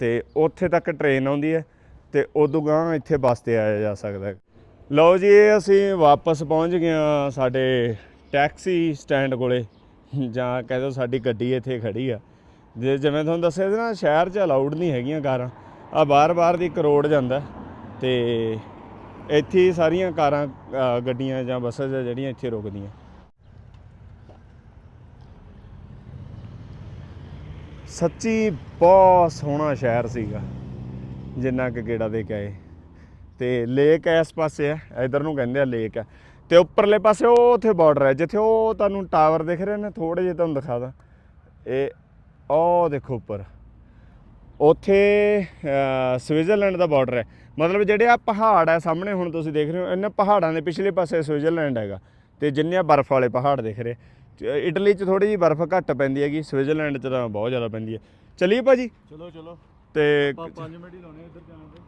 ਤੇ ਉੱਥੇ ਤੱਕ ਟ੍ਰੇਨ ਆਉਂਦੀ ਹੈ ਤੇ ਉਦੋਂ ਗਾਂ ਇੱਥੇ ਬੱਸ ਤੇ ਆਇਆ ਜਾ ਸਕਦਾ ਹੈ। ਲਓ ਜੀ, ਇਹ ਅਸੀਂ ਵਾਪਸ ਪਹੁੰਚ ਗਏ ਹਾਂ ਸਾਡੇ ਟੈਕਸੀ ਸਟੈਂਡ ਕੋਲੇ। ਜਾਂ ਕਹਿ ਦਿਓ ਸਾਡੀ ਗੱਡੀ ਇੱਥੇ ਖੜੀ ਆ। ਜੇ ਜਿਵੇਂ ਤੁਹਾਨੂੰ ਦੱਸਿਆ ਸੀ ਨਾ, ਸ਼ਹਿਰ 'ਚ ਅਲਾਉਡ ਨਹੀਂ ਹੈਗੀਆਂ ਕਾਰਾਂ। ਆ ਬਾਰ-ਬਾਰ ਦੀ ਇੱਕ ਰੋਡ ਜਾਂਦਾ ਤੇ ਇੱਥੇ ਸਾਰੀਆਂ ਕਾਰਾਂ ਗੱਡੀਆਂ ਜਾਂ ਬੱਸਾਂ ਜਾਂ ਜਿਹੜੀਆਂ ਇੱਥੇ ਰੁਕਦੀਆਂ। ਸੱਚੀ ਬਹੁਤ ਸੋਹਣਾ ਸ਼ਹਿਰ ਸੀਗਾ, ਜਿੰਨਾ ਕਿ ਗੇੜਾ ਦੇ ਕੇ ਆਏ। ਤੇ ਲੇਕ ਇਸ ਪਾਸੇ ਹੈ ਇਧਰ ਨੂੰ ਕਹਿੰਦੇ ਆ ਲੇਕ ਹੈ ਤੇ ਉੱਪਰਲੇ ਪਾਸੇ ਉਹ ਉੱਥੇ ਬਾਰਡਰ ਹੈ ਜਿੱਥੇ ਉਹ ਤੁਹਾਨੂੰ ਟਾਵਰ ਦਿਖ ਰਹੇ ਨੇ ਥੋੜੇ ਜਿਹੇ ਤੁਹਾਨੂੰ ਦਿਖਾ ਦਾਂ। ਇਹ ਉਹ ਦੇਖੋ ਉੱਪਰ। ਉੱਥੇ ਸਵਿਟਜ਼ਰਲੈਂਡ ਦਾ ਬਾਰਡਰ ਹੈ। ਮਤਲਬ ਜਿਹੜੇ ਆ ਪਹਾੜ ਹੈ ਸਾਹਮਣੇ ਹੁਣ ਤੁਸੀਂ ਦੇਖ ਰਹੇ ਹੋ ਇਹਨਾਂ ਪਹਾੜਾਂ ਦੇ ਪਿਛਲੇ ਪਾਸੇ ਸਵਿਟਜ਼ਰਲੈਂਡ ਹੈਗਾ ਤੇ ਜਿੰਨੇ ਆ ਬਰਫ਼ ਵਾਲੇ ਪਹਾੜ ਦਿਖ ਰਹੇ ਤੇ ਇਟਲੀ 'ਚ ਥੋੜੀ ਜਿਹੀ ਬਰਫ਼ ਘੱਟ ਪੈਂਦੀ ਹੈਗੀ ਸਵਿਟਜ਼ਰਲੈਂਡ 'ਚ ਤਾਂ ਬਹੁਤ ਜ਼ਿਆਦਾ ਪੈਂਦੀ ਹੈ। ਚਲਿਏ ਭਾਜੀ? ਚਲੋ ਚਲੋ। ਤੇ ਆਪਾਂ 5 ਮਿੰਟ ਹੀ ਲਾਉਣੇ ਇੱਧਰ ਜਾਣ ਦੇ।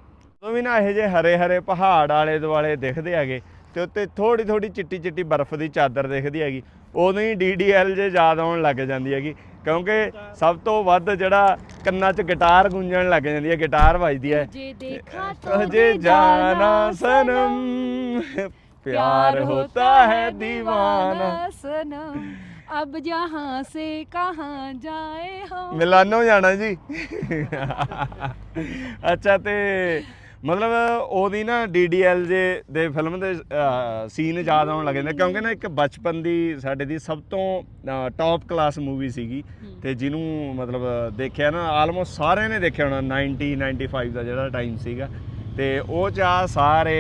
ਉਹ ਵੀ ਨਾ ਇਹੋ ਜਿਹੇ ਹਰੇ ਹਰੇ ਪਹਾੜ ਆਲੇ ਦੁਆਲੇ ਦਿਖਦੇ ਹੈਗੇ ਤੇ ਉੱਤੇ ਥੋੜੀ ਥੋੜੀ ਚਿੱਟੀ ਚਿੱਟੀ ਬਰਫ਼ ਦੀ ਚਾਦਰ ਦਿਖਦੀ ਹੈਗੀ। ਉਦੋਂ ਹੀ ਡੀਡੀਐਲ ਜੇ ਯਾਦ ਆਉਣ ਲੱਗ ਜਾਂਦੀ ਹੈਗੀ। ਕਿਉਂਕਿ ਸਭ ਤੋਂ ਵੱਧ ਜਿਹੜਾ ਕੰਨਾਂ 'ਚ ਗਿਟਾਰ ਗੂੰਜਣ ਲੱਗ ਜਾਂਦੀ ਹੈ ਗਿਟਾਰ ਵੱਜਦੀ ਹੈ ਜੇ ਦੇਖਾ ਤੁਝੇ ਜਾਣਾ ਸਨਮ प्यार होता है दीवाना सनम अब जहां से कहां जाए हम ਮਿਲਾਨੋ ਜਾਣਾ ਜੀ ਅੱਛਾ ਤੇ ਮਤਲਬ ਉਹਦੀ ਨਾ ਡੀਡੀਐਲ ਜੇ ਦੇ ਫਿਲਮ ਦੇ ਸੀਨ ਯਾਦ ਆਉਣ ਲੱਗੇ ਨੇ ਕਿਉਂਕਿ ਨਾ ਇੱਕ ਬਚਪਨ ਦੀ ਸਾਡੇ ਦੀ ਸਭ ਤੋਂ ਟੌਪ ਕਲਾਸ ਮੂਵੀ ਸੀਗੀ। ਤੇ ਜਿਹਨੂੰ ਮਤਲਬ ਦੇਖਿਆ ਨਾ ਆਲਮੋਸਟ ਸਾਰਿਆਂ ਨੇ ਦੇਖਿਆ ਹੋਣਾ 90 95 ਦਾ ਜਿਹੜਾ ਟਾਈਮ ਸੀਗਾ। ਤੇ ਉਹ ਚ ਆਹ ਸਾਰੇ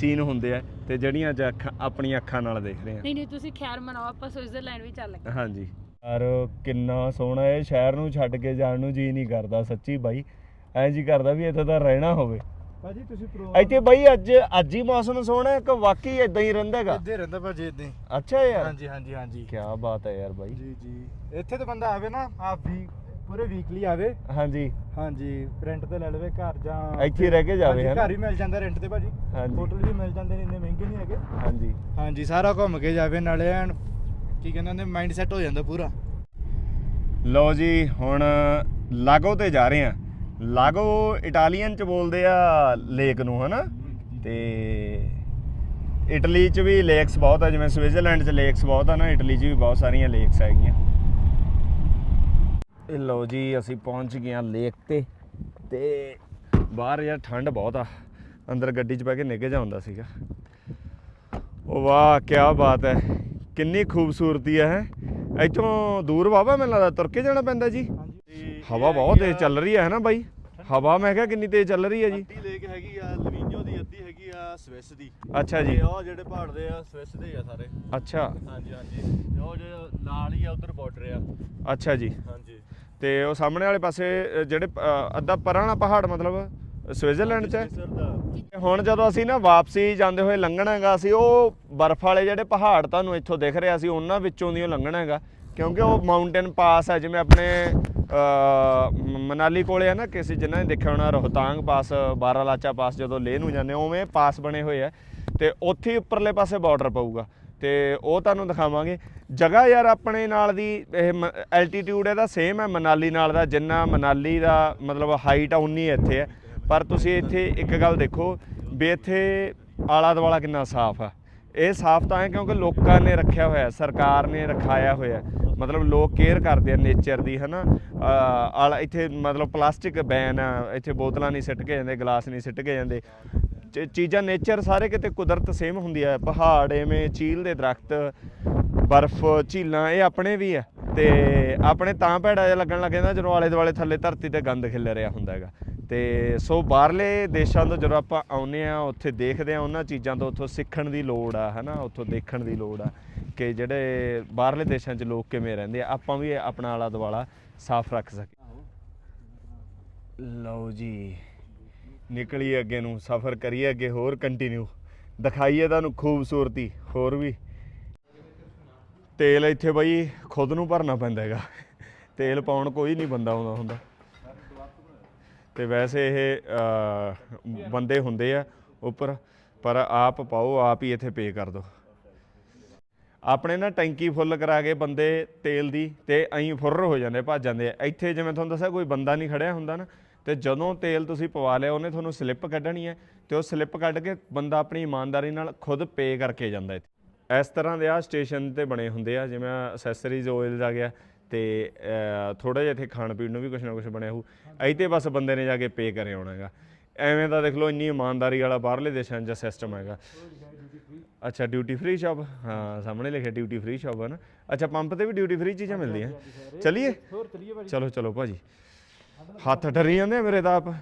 ਸੀਨ ਹੁੰਦੇ ਆ ਤੇ ਜਿਹੜੀਆਂ ਆਪਣੀਆਂ ਅੱਖਾਂ ਨਾਲ ਦੇਖ ਰਹੇ ਆ। ਨਹੀਂ ਨਹੀਂ ਤੁਸੀਂ ਖੈਰ ਮਨਾਓ ਆਪਾਂ ਸਵਿਟਜ਼ਰਲੈਂਡ ਵੀ ਚੱਲਾਂਗੇ ਹਾਂਜੀ। ਯਾਰ ਕਿੰਨਾ ਸੋਹਣਾ ਇਹ ਸ਼ਹਿਰ ਨੂੰ ਛੱਡ ਕੇ ਜਾਣ ਨੂੰ ਜੀ ਨਹੀਂ ਕਰਦਾ ਸੱਚੀ ਬਾਈ। ਐਂ ਜੀ ਕਰਦਾ ਵੀ ਇੱਥੇ ਤਾਂ ਰਹਿਣਾ ਹੋਵੇ। ਭਾਜੀ ਤੁਸੀਂ ਪ੍ਰੋ ਇੱਥੇ ਬਾਈ ਅੱਜ ਅੱਜ ਹੀ ਮੌਸਮ ਸੋਹਣਾ ਹੈ ਕਿ ਵਾਕਈ ਇਦਾਂ ਹੀ ਰਹਿੰਦਾ ਹੈਗਾ? ਇੱਦੇ ਰਹਿੰਦਾ ਭਾਜੀ ਇੱਦਾਂ ਹੀ। ਅੱਛਾ ਯਾਰ। ਹਾਂਜੀ ਹਾਂਜੀ ਹਾਂਜੀ। ਕੀ ਬਾਤ ਹੈ ਯਾਰ ਬਾਈ। ਜੀ ਜੀ। ਇੱਥੇ ਤਾਂ ਬੰਦਾ ਆਵੇ ਨਾ ਆਪ ਵੀ ਪੂਰੇ ਵੀਕਲੀ ਆਵੇ। ਹਾਂਜੀ। ਹਾਂਜੀ ਰੈਂਟ ਤੇ ਲੈ ਲਵੇ ਘਰ ਜਾਂ ਇੱਥੇ ਹੀ ਰਹਿ ਕੇ ਜਾਵੇ, ਹਾਂਜੀ, ਹੈ ਨਾ? ਘਰ ਹੀ ਮਿਲ ਜਾਂਦਾ ਰੈਂਟ ਤੇ ਭਾਜੀ। ਹਾਂਜੀ। ਹੋਟਲ ਵੀ ਮਿਲ ਜਾਂਦੇ ਨੇ ਇੰਨੇ ਮਹਿੰਗੇ ਨਹੀਂ ਹੈਗੇ। ਹਾਂਜੀ। ਹਾਂਜੀ ਸਾਰਾ ਘੁੰਮ ਕੇ ਜਾਵੇ ਨਾਲੇ ਐਨ ਕੀ ਕਹਿੰਦੇ ਨੇ ਮਾਈਂਡ ਸੈਟ ਹੋ ਜਾਂਦਾ ਪੂਰਾ। ਲਓ ਜੀ ਹੁਣ ਲਾਗੋ ਤੇ ਜਾ ਰਹੇ ਆ ਲਾਗੋ ਇਟਾਲੀਅਨ ਚ ਬੋਲਦੇ ਆ ਲੇਕ ਨੂੰ, ਹਨਾ? ਤੇ ਇਟਲੀ ਚ ਵੀ ਲੇਕਸ ਬਹੁਤ ਆ, ਜਿਵੇਂ ਸਵਿਟਜ਼ਰਲੈਂਡ ਚ ਲੇਕਸ ਬਹੁਤ ਆ ਨਾ, ਇਟਲੀ ਚ ਵੀ ਬਹੁਤ ਸਾਰੀਆਂ ਲੇਕਸ ਹੈਗੀਆਂ। ਇਹ ਲਓ ਜੀ, ਅਸੀਂ ਪਹੁੰਚ ਗਏ ਆ ਲੇਕ ਤੇ ਤੇ ਬਾਹਰ ਯਾਰ ਠੰਡ ਬਹੁਤ ਆ। ਅੰਦਰ ਗੱਡੀ 'ਚ ਬਹਿ ਕੇ ਨਿੱਘ ਜਾ ਸੀਗਾ। ਉਹ ਵਾਹ ਕੀ ਬਾਤ ਹੈ। ਕਿੰਨੀ ਖੂਬਸੂਰਤੀ ਹੈ ਇੱਥੋਂ ਦੂਰ ਬਾਬਾ ਮੈਨੂੰ ਲੱਗਦਾ, ਤੁਰ ਕੇ ਜਾਣਾ ਪੈਂਦਾ ਜੀ? ਹਵਾ ਬਹੁਤ ਤੇਜ਼ ਚੱਲ ਰਹੀ ਹੈ ਨਾ ਬਾਈ? ਹਵਾ ਮੈਂ ਕਿਹਾ ਕਿੰਨੀ ਤੇਜ਼ ਚੱਲ ਰਹੀ ਹੈ ਜੀ? ਅੱਧੀ ਲੇਕ ਹੈਗੀ ਆ ਲਵੀਨੋ ਦੀ ਅੱਧੀ ਹੈਗੀ ਆ ਸਵਿਸ ਦੀ। ਅੱਛਾ ਜੀ। ਤੇ ਉਹ ਜਿਹੜੇ ਪਹਾੜ ਦੇ ਆ ਸਵਿਸ ਦੇ ਆ ਸਾਰੇ। ਅੱਛਾ। ਹਾਂਜੀ ਹਾਂਜੀ। ਤੇ ਉਹ ਜਿਹੜਾ ਨਾਲ ਹੀ ਆ ਉਧਰ ਬਾਰਡਰ ਆ। ਅੱਛਾ ਜੀ। ਹਾਂਜੀ। ਤੇ ਉਹ ਸਾਹਮਣੇ ਵਾਲੇ ਪਾਸੇ ਜਿਹੜੇ ਅ, ਅੱਧਾ ਪਰਾਂ ਵਾਲਾ ਪਹਾੜ ਮਤਲਬ ਸਵਿਟਜ਼ਰਲੈਂਡ 'ਚ ਹੈ? ਦਾ। ਹੁਣ ਜਦੋਂ ਅਸੀਂ ਨਾ ਵਾਪਸੀ ਜਾਂਦੇ ਹੋਏ ਲੰਘਣਾ ਹੈਗਾ ਅਸੀਂ ਉਹ ਬਰਫ਼ ਵਾਲੇ ਜਿਹੜੇ ਪਹਾੜ ਤੁਹਾਨੂੰ ਇੱਥੋਂ ਦਿਖ ਰਿਹਾ ਸੀ ਉਹਨਾਂ ਵਿੱਚੋਂ ਦੀ ਉਹ ਲੰਘਣਾ ਹੈਗਾ। ਕਿਉਂਕਿ ਉਹ ਮਾਊਂਟੇਨ ਪਾਸ ਹੈ ਜਿਵੇਂ ਆਪਣੇ ਮਨਾਲੀ ਕੋਲੇ ਹੈ ਨਾ ਕਿਸੇ, ਜਿਨ੍ਹਾਂ ਨੇ ਦੇਖਿਆ ਹੋਣਾ, ਰੋਹਤਾਂਗ ਪਾਸ ਬਾਰਾਲਾਚਾ ਪਾਸ ਜਦੋਂ ਲੇਹ ਨੂੰ ਜਾਂਦੇ ਉਵੇਂ ਪਾਸ ਬਣੇ ਹੋਏ ਆ। ਤੇ ਉੱਥੇ ਹੀ ਉੱਪਰਲੇ ਪਾਸੇ ਬਾਰਡਰ ਪਊਗਾ। ਤੇ ਉਹ ਤੁਹਾਨੂੰ ਦਿਖਾਵਾਂਗੇ। ਜਗ੍ਹਾ ਯਾਰ ਆਪਣੇ ਨਾਲ ਦੀ, ਇਹ ਐਲਟੀਟਿਊਡ ਇਹਦਾ ਸੇਮ ਹੈ ਮਨਾਲੀ ਨਾਲ ਦਾ, ਜਿੰਨਾ ਮਨਾਲੀ ਦਾ ਮਤਲਬ ਹਾਈਟ ਆ, ਉਨੀ ਇੱਥੇ ਹੈ ਪਰ ਤੁਸੀਂ ਇੱਥੇ ਇੱਕ ਗੱਲ ਦੇਖੋ, ਵੀ ਇੱਥੇ ਆਲਾ ਦੁਆਲਾ ਕਿੰਨਾ ਸਾਫ਼ ਆ। ਇਹ ਸਾਫ਼ ਤਾਂ ਹੈ ਕਿਉਂਕਿ ਲੋਕਾਂ ਨੇ ਰੱਖਿਆ ਹੋਇਆ ਸਰਕਾਰ ਨੇ ਰਖਾਇਆ ਹੋਇਆ ਮਤਲਬ ਲੋਕ ਕੇਅਰ ਕਰਦੇ ਆ ਨੇਚਰ ਦੀ, ਹਨਾ? ਅਹ, ਆਲਾ ਇੱਥੇ ਮਤਲਬ ਪਲਾਸਟਿਕ ਬੈਨ ਆ, ਇੱਥੇ ਬੋਤਲਾਂ ਨਹੀਂ ਸਿੱਟ ਕੇ ਜਾਂਦੇ, ਗਲਾਸ ਨਹੀਂ ਸਿੱਟ ਕੇ ਜਾਂਦੇ। ਚ- ਚੀਜ਼ਾਂ ਨੇਚਰ ਸਾਰੇ ਕਿਤੇ ਕੁਦਰਤ ਸੇਮ ਹੁੰਦੀ ਹੈ ਪਹਾੜ ਐਵੇਂ ਚੀਲ ਦੇ ਦਰਖਤ, ਬਰਫ਼, ਝੀਲਾਂ, ਇਹ ਆਪਣੇ ਵੀ ਆ। ਤੇ ਆਪਣੇ ਤਾਂ ਭੈੜਾ ਜਿਹਾ ਲੱਗਣ ਲੱਗ ਜਾਂਦਾ ਜਦੋਂ ਆਲੇ ਦੁਆਲੇ ਥੱਲੇ ਧਰਤੀ ਤੇ ਗੰਦ ਖਿਲ ਰਿਹਾ ਹੁੰਦਾ ਹੈਗਾ। ਤੇ ਸੋ ਬਾਹਰਲੇ ਦੇਸ਼ਾਂ ਤੋਂ ਜਦੋਂ ਆਪਾਂ ਆਉਨੇ ਆ ਉੱਥੇ ਦੇਖਦੇ ਆ ਉਹਨਾਂ ਚੀਜ਼ਾਂ ਤੋਂ ਉੱਥੋਂ ਸਿੱਖਣ ਦੀ ਲੋੜ ਆ, ਹਨਾ? ਉੱਥੋਂ ਦੇਖਣ ਦੀ ਲੋੜ ਆ ਕਿ ਜਿਹੜੇ ਬਾਹਰਲੇ ਦੇਸ਼ਾਂ 'ਚ ਲੋਕ ਕਿਵੇਂ ਰਹਿੰਦੇ ਆ, ਆਪਾਂ ਵੀ ਆਪਣਾ ਆਲਾ ਦੁਆਲਾ ਸਾਫ਼ ਰੱਖ ਸਕੀਏ। ਲਓ ਜੀ, ਨਿਕਲੀਏ ਅੱਗੇ ਨੂੰ, ਸਫ਼ਰ ਕਰੀਏ ਅੱਗੇ, ਹੋਰ ਕੰਟੀਨਿਊ ਦਿਖਾਈਏ ਤੁਹਾਨੂੰ ਖੂਬਸੂਰਤੀ, ਹੋਰ ਵੀ। ਤੇਲ ਇੱਥੇ ਬਈ ਖੁਦ ਨੂੰ ਭਰਨਾ ਪੈਂਦਾ ਹੈਗਾ। ਤੇਲ ਪਾਉਣ ਕੋਈ ਨਹੀਂ ਬੰਦਾ ਆਉਂਦਾ ਹੁੰਦਾ। ਤੇ ਵੈਸੇ ਇਹ ਬੰਦੇ ਹੁੰਦੇ ਆ ਉੱਪਰ, ਪਰ ਆਪ ਪਾਓ, ਆਪ ਹੀ ਇੱਥੇ ਪੇ ਕਰ ਦਿਓ। ਆਪਣੇ ਨਾ ਟੈਂਕੀ ਫੁੱਲ ਕਰਾ ਕੇ ਬੰਦੇ ਤੇਲ ਦੀ ਤੇ ਐਂ ਫੁਰਰ ਹੋ ਜਾਂਦੇ, ਭੱਜ ਜਾਂਦੇ ਆ। ਇੱਥੇ ਜਿਵੇਂ ਤੁਹਾਨੂੰ ਦੱਸਿਆ, ਕੋਈ ਬੰਦਾ ਨਹੀਂ ਖੜਿਆ ਹੁੰਦਾ ਨਾ, ਤੇ ਜਦੋਂ ਤੇਲ ਤੁਸੀਂ ਪਵਾ ਲਿਆ, ਉਹਨੇ ਤੁਹਾਨੂੰ ਸਲਿੱਪ ਕੱਢਣੀ ਹੈ ਤੇ ਉਹ ਸਲਿੱਪ ਕੱਢ ਕੇ ਬੰਦਾ ਆਪਣੀ ਇਮਾਨਦਾਰੀ ਨਾਲ ਖੁਦ ਪੇ ਕਰਕੇ ਜਾਂਦਾ ਇੱਥੇ। ਇਸ ਤਰ੍ਹਾਂ ਦੇ ਆ ਸਟੇਸ਼ਨ ਤੇ ਬਣੇ ਹੁੰਦੇ ਆ, ਜਿਵੇਂ ਅਸੈਸਰੀਜ਼ ਆਇਲਸ ਆ ਗਿਆ ਤੇ ਥੋੜਾ ਜਿਹਾ ਇੱਥੇ ਖਾਣ ਪੀਣ ਨੂੰ ਵੀ ਕੁਝ ਨਾ ਕੁਝ ਬਣਿਆ ਹੋਊ। ਇੱਥੇ ਬਸ ਬੰਦੇ ਨੇ ਜਾ ਕੇ ਪੇ ਕਰੇ ਆਉਣਾ ਹੈਗਾ। ਐਵੇਂ ਦਾ ਦੇਖ ਲਓ ਇੰਨੀ ਇਮਾਨਦਾਰੀ ਵਾਲਾ ਬਾਹਰਲੇ ਦੇਸ਼ਾਂ 'ਚ ਸਿਸਟਮ ਹੈਗਾ। ਅੱਛਾ ਡਿਊਟੀ ਫ੍ਰੀ ਸ਼ਾਪ ਹਾਂ, ਸਾਹਮਣੇ ਲਿਖਿਆ ਡਿਊਟੀ ਫ੍ਰੀ ਸ਼ਾਪ ਹੈ ਨਾ। ਅੱਛਾ ਪੰਪ ਤੇ ਵੀ ਡਿਊਟੀ ਫ੍ਰੀ ਚੀਜ਼ਾਂ ਮਿਲਦੀਆਂ। ਚਲਿਏ? ਹੋਰ ਚਲੋ ਚਲੋ ਭਾਜੀ। ਹੱਥ ਡਰੀ ਜਾਂਦੇ ਆ ਮੇਰੇ ਤਾਂ ਆਪ।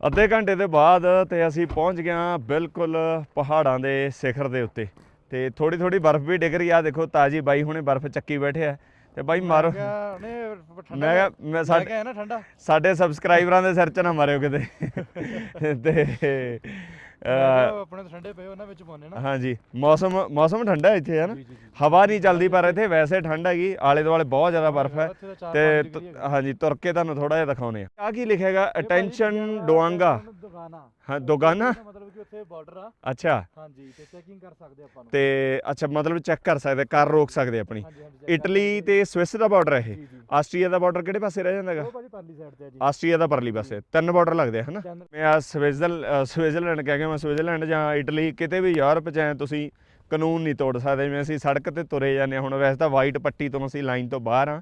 ਅੱਧੇ ਘੰਟੇ ਦੇ ਬਾਅਦ ਤੇ ਅਸੀਂ ਪਹੁੰਚ ਗਏ ਹਾਂ ਬਿਲਕੁਲ ਪਹਾੜਾਂ ਦੇ ਸਿਖਰ ਦੇ ਉੱਤੇ। ਤੇ ਥੋੜੀ ਥੋੜੀ ਬਰਫ਼ ਵੀ ਡਿੱਗ ਰਹੀ ਆ। ਦੇਖੋ ਤਾਜੀ ਬਾਈ ਹੁਣੇ ਬਰਫ਼ ਚੱਕੀ ਬੈਠੇ ਆ। ਤੇ ਬਾਈ ਮਾਰੋ। ਮੈਂ ਕਿਹਾ ਮੈਂ ਸਾਡੇ ਨਾ ਠੰਡਾ। ਸਾਡੇ ਸਬਸਕ੍ਰਾਈਬਰਾਂ ਦੇ ਸਿਰ 'ਚ ਨਾ ਮਾਰਿਓ ਕਿਤੇ। ਤੇ ਆਪਣੇ ਤਾਂ ਠੰਡੇ ਪਏ ਉਹਨਾਂ ਵਿੱਚ ਪਾਉਣੇ ਨਾ। ਹਾਂਜੀ ਮੌਸਮ ਮੌਸਮ ਠੰਡਾ ਹੈ ਇੱਥੇ ਹੈ ਨਾ। ਹਵਾ ਨਹੀਂ ਚੱਲਦੀ ਪਰ ਇੱਥੇ ਵੈਸੇ ਠੰਡ ਹੈਗੀ। ਆਲੇ ਦੁਆਲੇ ਬਹੁਤ ਜ਼ਿਆਦਾ ਬਰਫ਼ ਹੈ। ਤਾਂ ਹੈਗੀ। ਹਾਂਜੀ ਤੁਰ ਕੇ ਤੁਹਾਨੂੰ ਥੋੜਾ ਜਿਹਾ ਦਿਖਾਉਨੇ ਆ? ਆ ਕੀ ਲਿਖਿਆਗਾ ਅਟੈਂਸ਼ਨ ਡੋਆਂਗਾ ਹਾਂ ਦੋਗਾਨਾ? ਕਿਉਂਕਿ ਉੱਥੇ ਬਾਰਡਰ ਆ। ਅੱਛਾ। ਹਾਂਜੀ ਤੇ ਚੈਕਿੰਗ ਕਰ ਸਕਦੇ ਆਪਾਂ ਨੂੰ। ਤੇ ਅੱਛਾ ਮਤਲਬ ਚੈੱਕ ਕਰ ਸਕਦੇ ਕਾਰ ਰੋਕ ਸਕਦੇ ਆਪਣੀ। ਹਾਂਜੀ ਹਾਂਜੀ check ਕਰ ਇਟਲੀ ਤੇ ਸਵਿਸ ਦਾ ਬਾਰਡਰ ਹੈ ਇਹ। ਜੀ ਜੀ। ਆਸਟਰੀਆ ਦਾ ਬਾਰਡਰ ਕਿਹੜੇ ਪਾਸੇ ਰਹਿ ਜਾਂਦਾ ਹੈਗਾ? ਉਹ ਭਾਜੀ ਪਰਲੀ ਸਾਈਡ ਤੇ ਆ ਜੀ। ਆਸਟਰੀਆ ਦਾ ਪਰਲੀ ਪਾਸੇ। ਤਿੰਨ ਬਾਰਡਰ ਲੱਗਦੇ ਆ ਹਨਾ? ਮੈਂ ਆ ਸਵਿਟਜ਼ਰਲ ਅ, ਸਵਿਟਜ਼ਰਲੈਂਡ ਕਹਿ ਗਿਆ ਮੈਂ ਸਵਿਟਜ਼ਰਲੈਂਡ ਜਾਂ ਇਟਲੀ ਕਿਤੇ ਵੀ ਯੂਰਪ ਚ ਐ ਤੁਸੀਂ ਕਾਨੂੰਨ ਨਹੀਂ ਤੋੜ ਸਕਦੇ। ਜਿਵੇਂ ਅਸੀਂ ਸੜਕ ਤੇ ਤੁਰੇ ਜਾਂਦੇ ਹਾਂ ਹੁਣ ਵੈਸੇ ਤਾਂ ਵਾਈਟ ਪੱਟੀ ਤੋਂ ਅਸੀਂ ਲਾਈਨ ਤੋਂ ਬਾਹਰ ਆ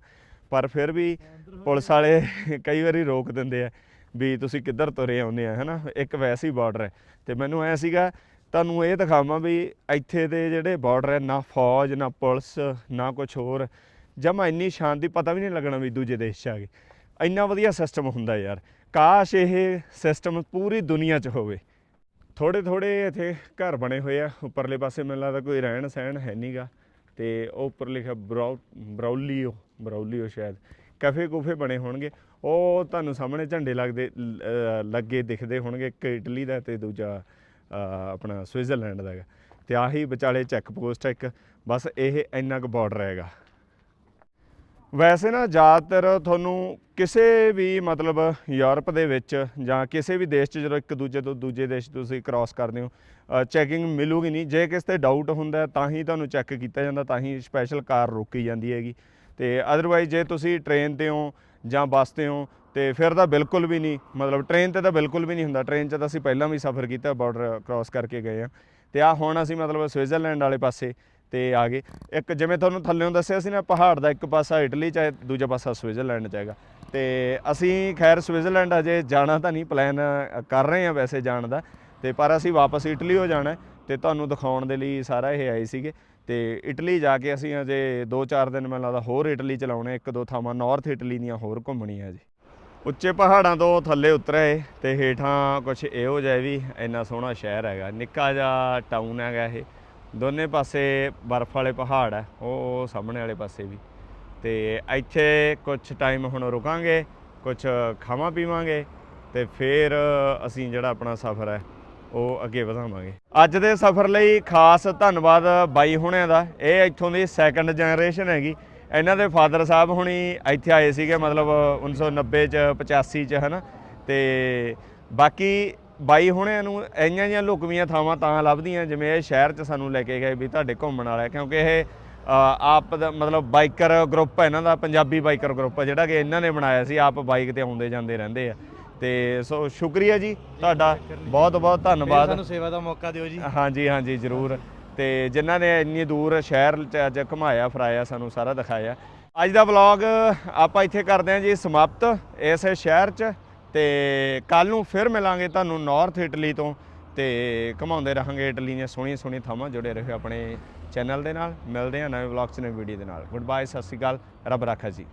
ਪਰ ਫਿਰ ਵੀ ਪੁਲਿਸ ਵਾਲੇ ਕਈ ਵਾਰੀ ਰੋਕ ਦਿੰਦੇ ਆ। ਵੀ ਤੁਸੀਂ ਕਿੱਧਰ ਤੁਰੇ ਆਉਂਦੇ ਆ, ਹਨਾ? ਇੱਕ ਵੈਸੇ ਹੀ ਬਾਰਡਰ ਹੈ। ਤੇ ਮੈਨੂੰ ਐ ਸੀਗਾ, ਤੁਹਾਨੂੰ ਇਹ ਦਿਖਾਵਾਂ ਵੀ ਇੱਥੇ ਦੇ ਜਿਹੜੇ ਬਾਰਡਰ ਹੈ, ਨਾ ਫੌਜ, ਨਾ ਪੁਲਿਸ, ਨਾ ਕੁਝ ਹੋਰ। ਜਮਾ ਇੰਨੀ ਸ਼ਾਂਤੀ ਪਤਾ ਵੀ ਨਹੀਂ ਲੱਗਣਾ ਵੀ ਦੂਜੇ ਦੇਸ਼ 'ਚ ਆ ਗਏ। ਇੰਨਾ ਵਧੀਆ ਸਿਸਟਮ ਹੁੰਦਾ ਯਾਰ। ਕਾਸ਼ ਇਹ ਸਿਸਟਮ ਪੂਰੀ ਦੁਨੀਆ 'ਚ ਹੋਵੇ। ਥੋੜੇ ਥੋੜੇ ਇੱਥੇ ਘਰ ਬਣੇ ਹੋਏ ਆ। ਉੱਪਰਲੇ ਪਾਸੇ ਮੈਨੂੰ ਲੱਗਦਾ ਕੋਈ ਰਹਿਣ ਸਹਿਣ ਹੈ ਨਹੀਂਗਾ ਤੇ ਉਹ ਉੱਪਰ ਲਿਖਿਆ ਬਰਾਉ ਬਰਾਉਲੀਓ ਬਰਾਉਲੀਓ ਸ਼ਾਇਦ। ਕੈਫੇ ਕੂਫੇ ਬਣੇ ਹੋਣਗੇ। ਉਹ ਤੁਹਾਨੂੰ ਸਾਹਮਣੇ ਝੰਡੇ ਲੱਗਦੇ ਲੱਗੇ ਦਿਖਦੇ ਹੋਣਗੇ, ਇੱਕ ਇਟਲੀ ਦਾ ਤੇ ਦੂਜਾ ਆਪਣਾ ਸਵਿਟਜ਼ਰਲੈਂਡ ਦਾ ਹੈਗਾ। ਤੇ ਆਹੀ ਵਿਚਾਲੇ ਚੈੱਕ ਪੋਸਟ ਹੈ ਇੱਕ, ਬਸ ਇਹ ਇੰਨਾ ਕੁ ਬਾਰਡਰ ਹੈਗਾ। ਵੈਸੇ ਨਾ ਜ਼ਿਆਦਾਤਰ ਤੁਹਾਨੂੰ ਕਿਸੇ ਵੀ ਮਤਲਬ ਯੂਰਪ ਦੇ ਵਿੱਚ ਜਾਂ ਕਿਸੇ ਵੀ ਦੇਸ਼ 'ਚ ਜਦੋਂ ਇੱਕ ਦੂਜੇ ਤੋਂ ਦੂਜੇ ਦੇਸ਼ ਤੁਸੀਂ ਕ੍ਰਾਸ ਕਰਦੇ ਹੋ ਚੈਕਿੰਗ ਮਿਲੂਗੀ ਨਹੀਂ। ਜੇ ਕਿਸੇ ਤੇ ਡਾਊਟ ਹੁੰਦਾ ਤਾਂ ਹੀ ਤੁਹਾਨੂੰ ਚੈੱਕ ਕੀਤਾ ਜਾਂਦਾ, ਤਾਂ ਹੀ ਸਪੈਸ਼ਲ ਕਾਰ ਰੋਕੀ ਜਾਂਦੀ ਹੈਗੀ। ਤੇ ਅਦਰਵਾਈਜ਼ ਜੇ ਤੁਸੀਂ ਟ੍ਰੇਨ ਤੇ ਹੋ ਜਾਂ ਬੱਸ ਤੇ ਹੋ, ਤੇ ਫਿਰ ਤਾਂ ਬਿਲਕੁਲ ਵੀ ਨਹੀਂ, ਮਤਲਬ ਟ੍ਰੇਨ ਤੇ ਤਾਂ ਬਿਲਕੁਲ ਵੀ ਨਹੀਂ ਹੁੰਦਾ। ਟ੍ਰੇਨ 'ਚ ਤਾਂ ਅਸੀਂ ਪਹਿਲਾਂ ਵੀ ਸਫ਼ਰ ਕੀਤਾ ਬਾਰਡਰ ਕ੍ਰਾਸ ਕਰਕੇ ਗਏ ਆ ਤੇ ਆ ਹੁਣ ਅਸੀਂ ਮਤਲਬ ਸਵਿਟਜ਼ਰਲੈਂਡ ਵਾਲੇ ਪਾਸੇ ਤੇ ਆ ਗਏ। ਇੱਕ ਜਿਵੇਂ ਤੁਹਾਨੂੰ ਥੱਲੇੋਂ ਦੱਸਿਆ ਸੀ ਨਾ, ਪਹਾੜ ਦਾ ਇੱਕ ਪਾਸਾ ਇਟਲੀ ਚ ਹੈ, ਦੂਜਾ ਪਾਸਾ ਸਵਿਟਜ਼ਰਲੈਂਡ ਚ ਹੈਗਾ। ਤੇ ਅਸੀਂ ਖੈਰ ਸਵਿਟਜ਼ਰਲੈਂਡ ਅਜੇ ਜਾਣਾ ਤਾਂ ਨਹੀਂ ਪਲਾਨ ਕਰ ਰਹੇ ਆ ਵੈਸੇ ਜਾਣ ਦਾ। ਤੇ ਪਰ ਅਸੀਂ ਵਾਪਸ ਇਟਲੀ ਹੋ ਜਾਣਾ ਹੈ, ਤੇ ਤੁਹਾਨੂੰ ਦਿਖਾਉਣ ਦੇ ਲਈ ਸਾਰਾ ਇਹ ਆਏ ਸੀਗੇ। ਤੇ ਇਟਲੀ ਜਾ ਕੇ ਅਸੀਂ ਅਜੇ 2-4 ਦਿਨ ਮੈਨੂੰ ਲੱਗਦਾ ਹੋਰ ਇਟਲੀ ਚਲਾਉਣੇ, ਇੱਕ ਦੋ ਥਾਵਾਂ ਨਾਰਥ ਇਟਲੀ ਦੀਆਂ ਹੋਰ ਘੁੰਮਣੀਆਂ ਜੀ। ਉੱਚੇ ਪਹਾੜਾਂ ਤੋਂ ਥੱਲੇ ਉਤਰੇ ਤੇ ਹੇਠਾਂ ਕੁਝ ਇਹੋ ਜਿਹਾ ਵੀ ਇੰਨਾ ਸੋਹਣਾ ਸ਼ਹਿਰ ਹੈਗਾ, ਨਿੱਕਾ ਜਿਹਾ ਟਾਊਨ ਹੈਗਾ ਇਹ। ਦੋਨੇ ਪਾਸੇ ਬਰਫ਼ ਵਾਲੇ ਪਹਾੜ ਹੈ, ਉਹ ਸਾਹਮਣੇ ਵਾਲੇ ਪਾਸੇ ਵੀ। ਤੇ ਇੱਥੇ ਕੁਝ ਟਾਈਮ ਹੁਣ ਰੁਕਾਂਗੇ ਕੁਝ ਖਾਵਾਂ ਪੀਵਾਂਗੇ ਤੇ ਫਿਰ ਅਸੀਂ ਜਿਹੜਾ ਆਪਣਾ ਸਫ਼ਰ ਹੈ ਉਹ ਅੱਗੇ ਵਧਾਵਾਂਗੇ। ਅੱਜ ਦੇ ਸਫ਼ਰ ਲਈ ਖਾਸ ਧੰਨਵਾਦ ਬਾਈ ਹੁਣਿਆਂ ਦਾ। ਇਹ ਇੱਥੋਂ ਦੀ ਸੈਕੰਡ ਜਨਰੇਸ਼ਨ ਹੈਗੀ। ਇਹਨਾਂ ਦੇ ਫਾਦਰ ਸਾਹਿਬ ਹੁਣੀ ਇੱਥੇ ਆਏ ਸੀਗੇ, ਮਤਲਬ 1990 ਚ 85 ਚ, ਹਨਾ? ਤੇ ਬਾਕੀ ਬਾਈ ਹੁਣਿਆਂ ਨੂੰ ਇੰਨੀਆਂ ਜੀਆਂ ਲੁਕਵੀਆਂ ਥਾਵਾਂ ਤਾਂ ਲੱਭਦੀਆਂ, ਜਿਵੇਂ ਇਹ ਸ਼ਹਿਰ 'ਚ ਸਾਨੂੰ ਲੈ ਕੇ ਗਏ ਵੀ ਤੁਹਾਡੇ ਘੁੰਮਣ ਵਾਲਾ ਕਿਉਂਕਿ ਇਹ ਆਪ ਦਾ ਮਤਲਬ ਬਾਈਕਰ ਗਰੁੱਪ ਹੈ ਇਹਨਾਂ ਦਾ, ਪੰਜਾਬੀ ਬਾਈਕਰ ਗਰੁੱਪ ਜਿਹੜਾ ਕਿ ਇਹਨਾਂ ਨੇ ਬਣਾਇਆ ਸੀ। ਆਪ ਬਾਈਕ ਤੇ ਆਉਂਦੇ ਜਾਂਦੇ ਰਹਿੰਦੇ ਆ। ਤੇ ਸੋ ਸ਼ੁਕਰੀਆ ਜੀ ਤੁਹਾਡਾ ਬਹੁਤ ਬਹੁਤ ਧੰਨਵਾਦ। ਸਾਨੂੰ ਸੇਵਾ ਦਾ ਮੌਕਾ ਦਿਓ ਜੀ। ਹਾਂਜੀ ਹਾਂਜੀ ਜ਼ਰੂਰ। ਤੇ ਜਿਨ੍ਹਾਂ ਨੇ ਇੰਨੀ ਦੂਰ ਸ਼ਹਿਰ ਚ ਅੱਜ ਘੁਮਾਇਆ ਫਰਾਇਆ ਸਾਨੂੰ ਸਾਰਾ ਦਿਖਾਇਆ। ਅੱਜ ਦਾ ਵਲੌਗ ਆਪਾਂ ਇੱਥੇ ਕਰਦੇ ਹਾਂ ਜੀ ਸਮਾਪਤ ਇਸ ਸ਼ਹਿਰ ਚ ਤੇ ਕੱਲ ਨੂੰ ਫਿਰ ਮਿਲਾਂਗੇ ਤੁਹਾਨੂੰ ਨਾਰਥ ਇਟਲੀ ਤੋਂ ਤੇ ਘੁਮਾਉਂਦੇ ਰਹਾਂਗੇ ਇਟਲੀ ਦੀਆਂ ਸੋਹਣੀਆਂ ਸੋਹਣੀਆਂ ਥਾਵਾਂ ਜੁੜੇ ਰਹੋ ਆਪਣੇ ਚੈਨਲ ਦੇ ਨਾਲ। ਮਿਲਦੇ ਹਾਂ ਨਵੇਂ ਵਲੌਗ ਚ ਨਵੀਂ ਵੀਡੀਓ ਦੇ ਨਾਲ। ਗੁੱਡ ਬਾਏ ਸਤਿ ਸ਼੍ਰੀ ਅਕਾਲ। ਰੱਬ ਰਾਖਾ ਜੀ।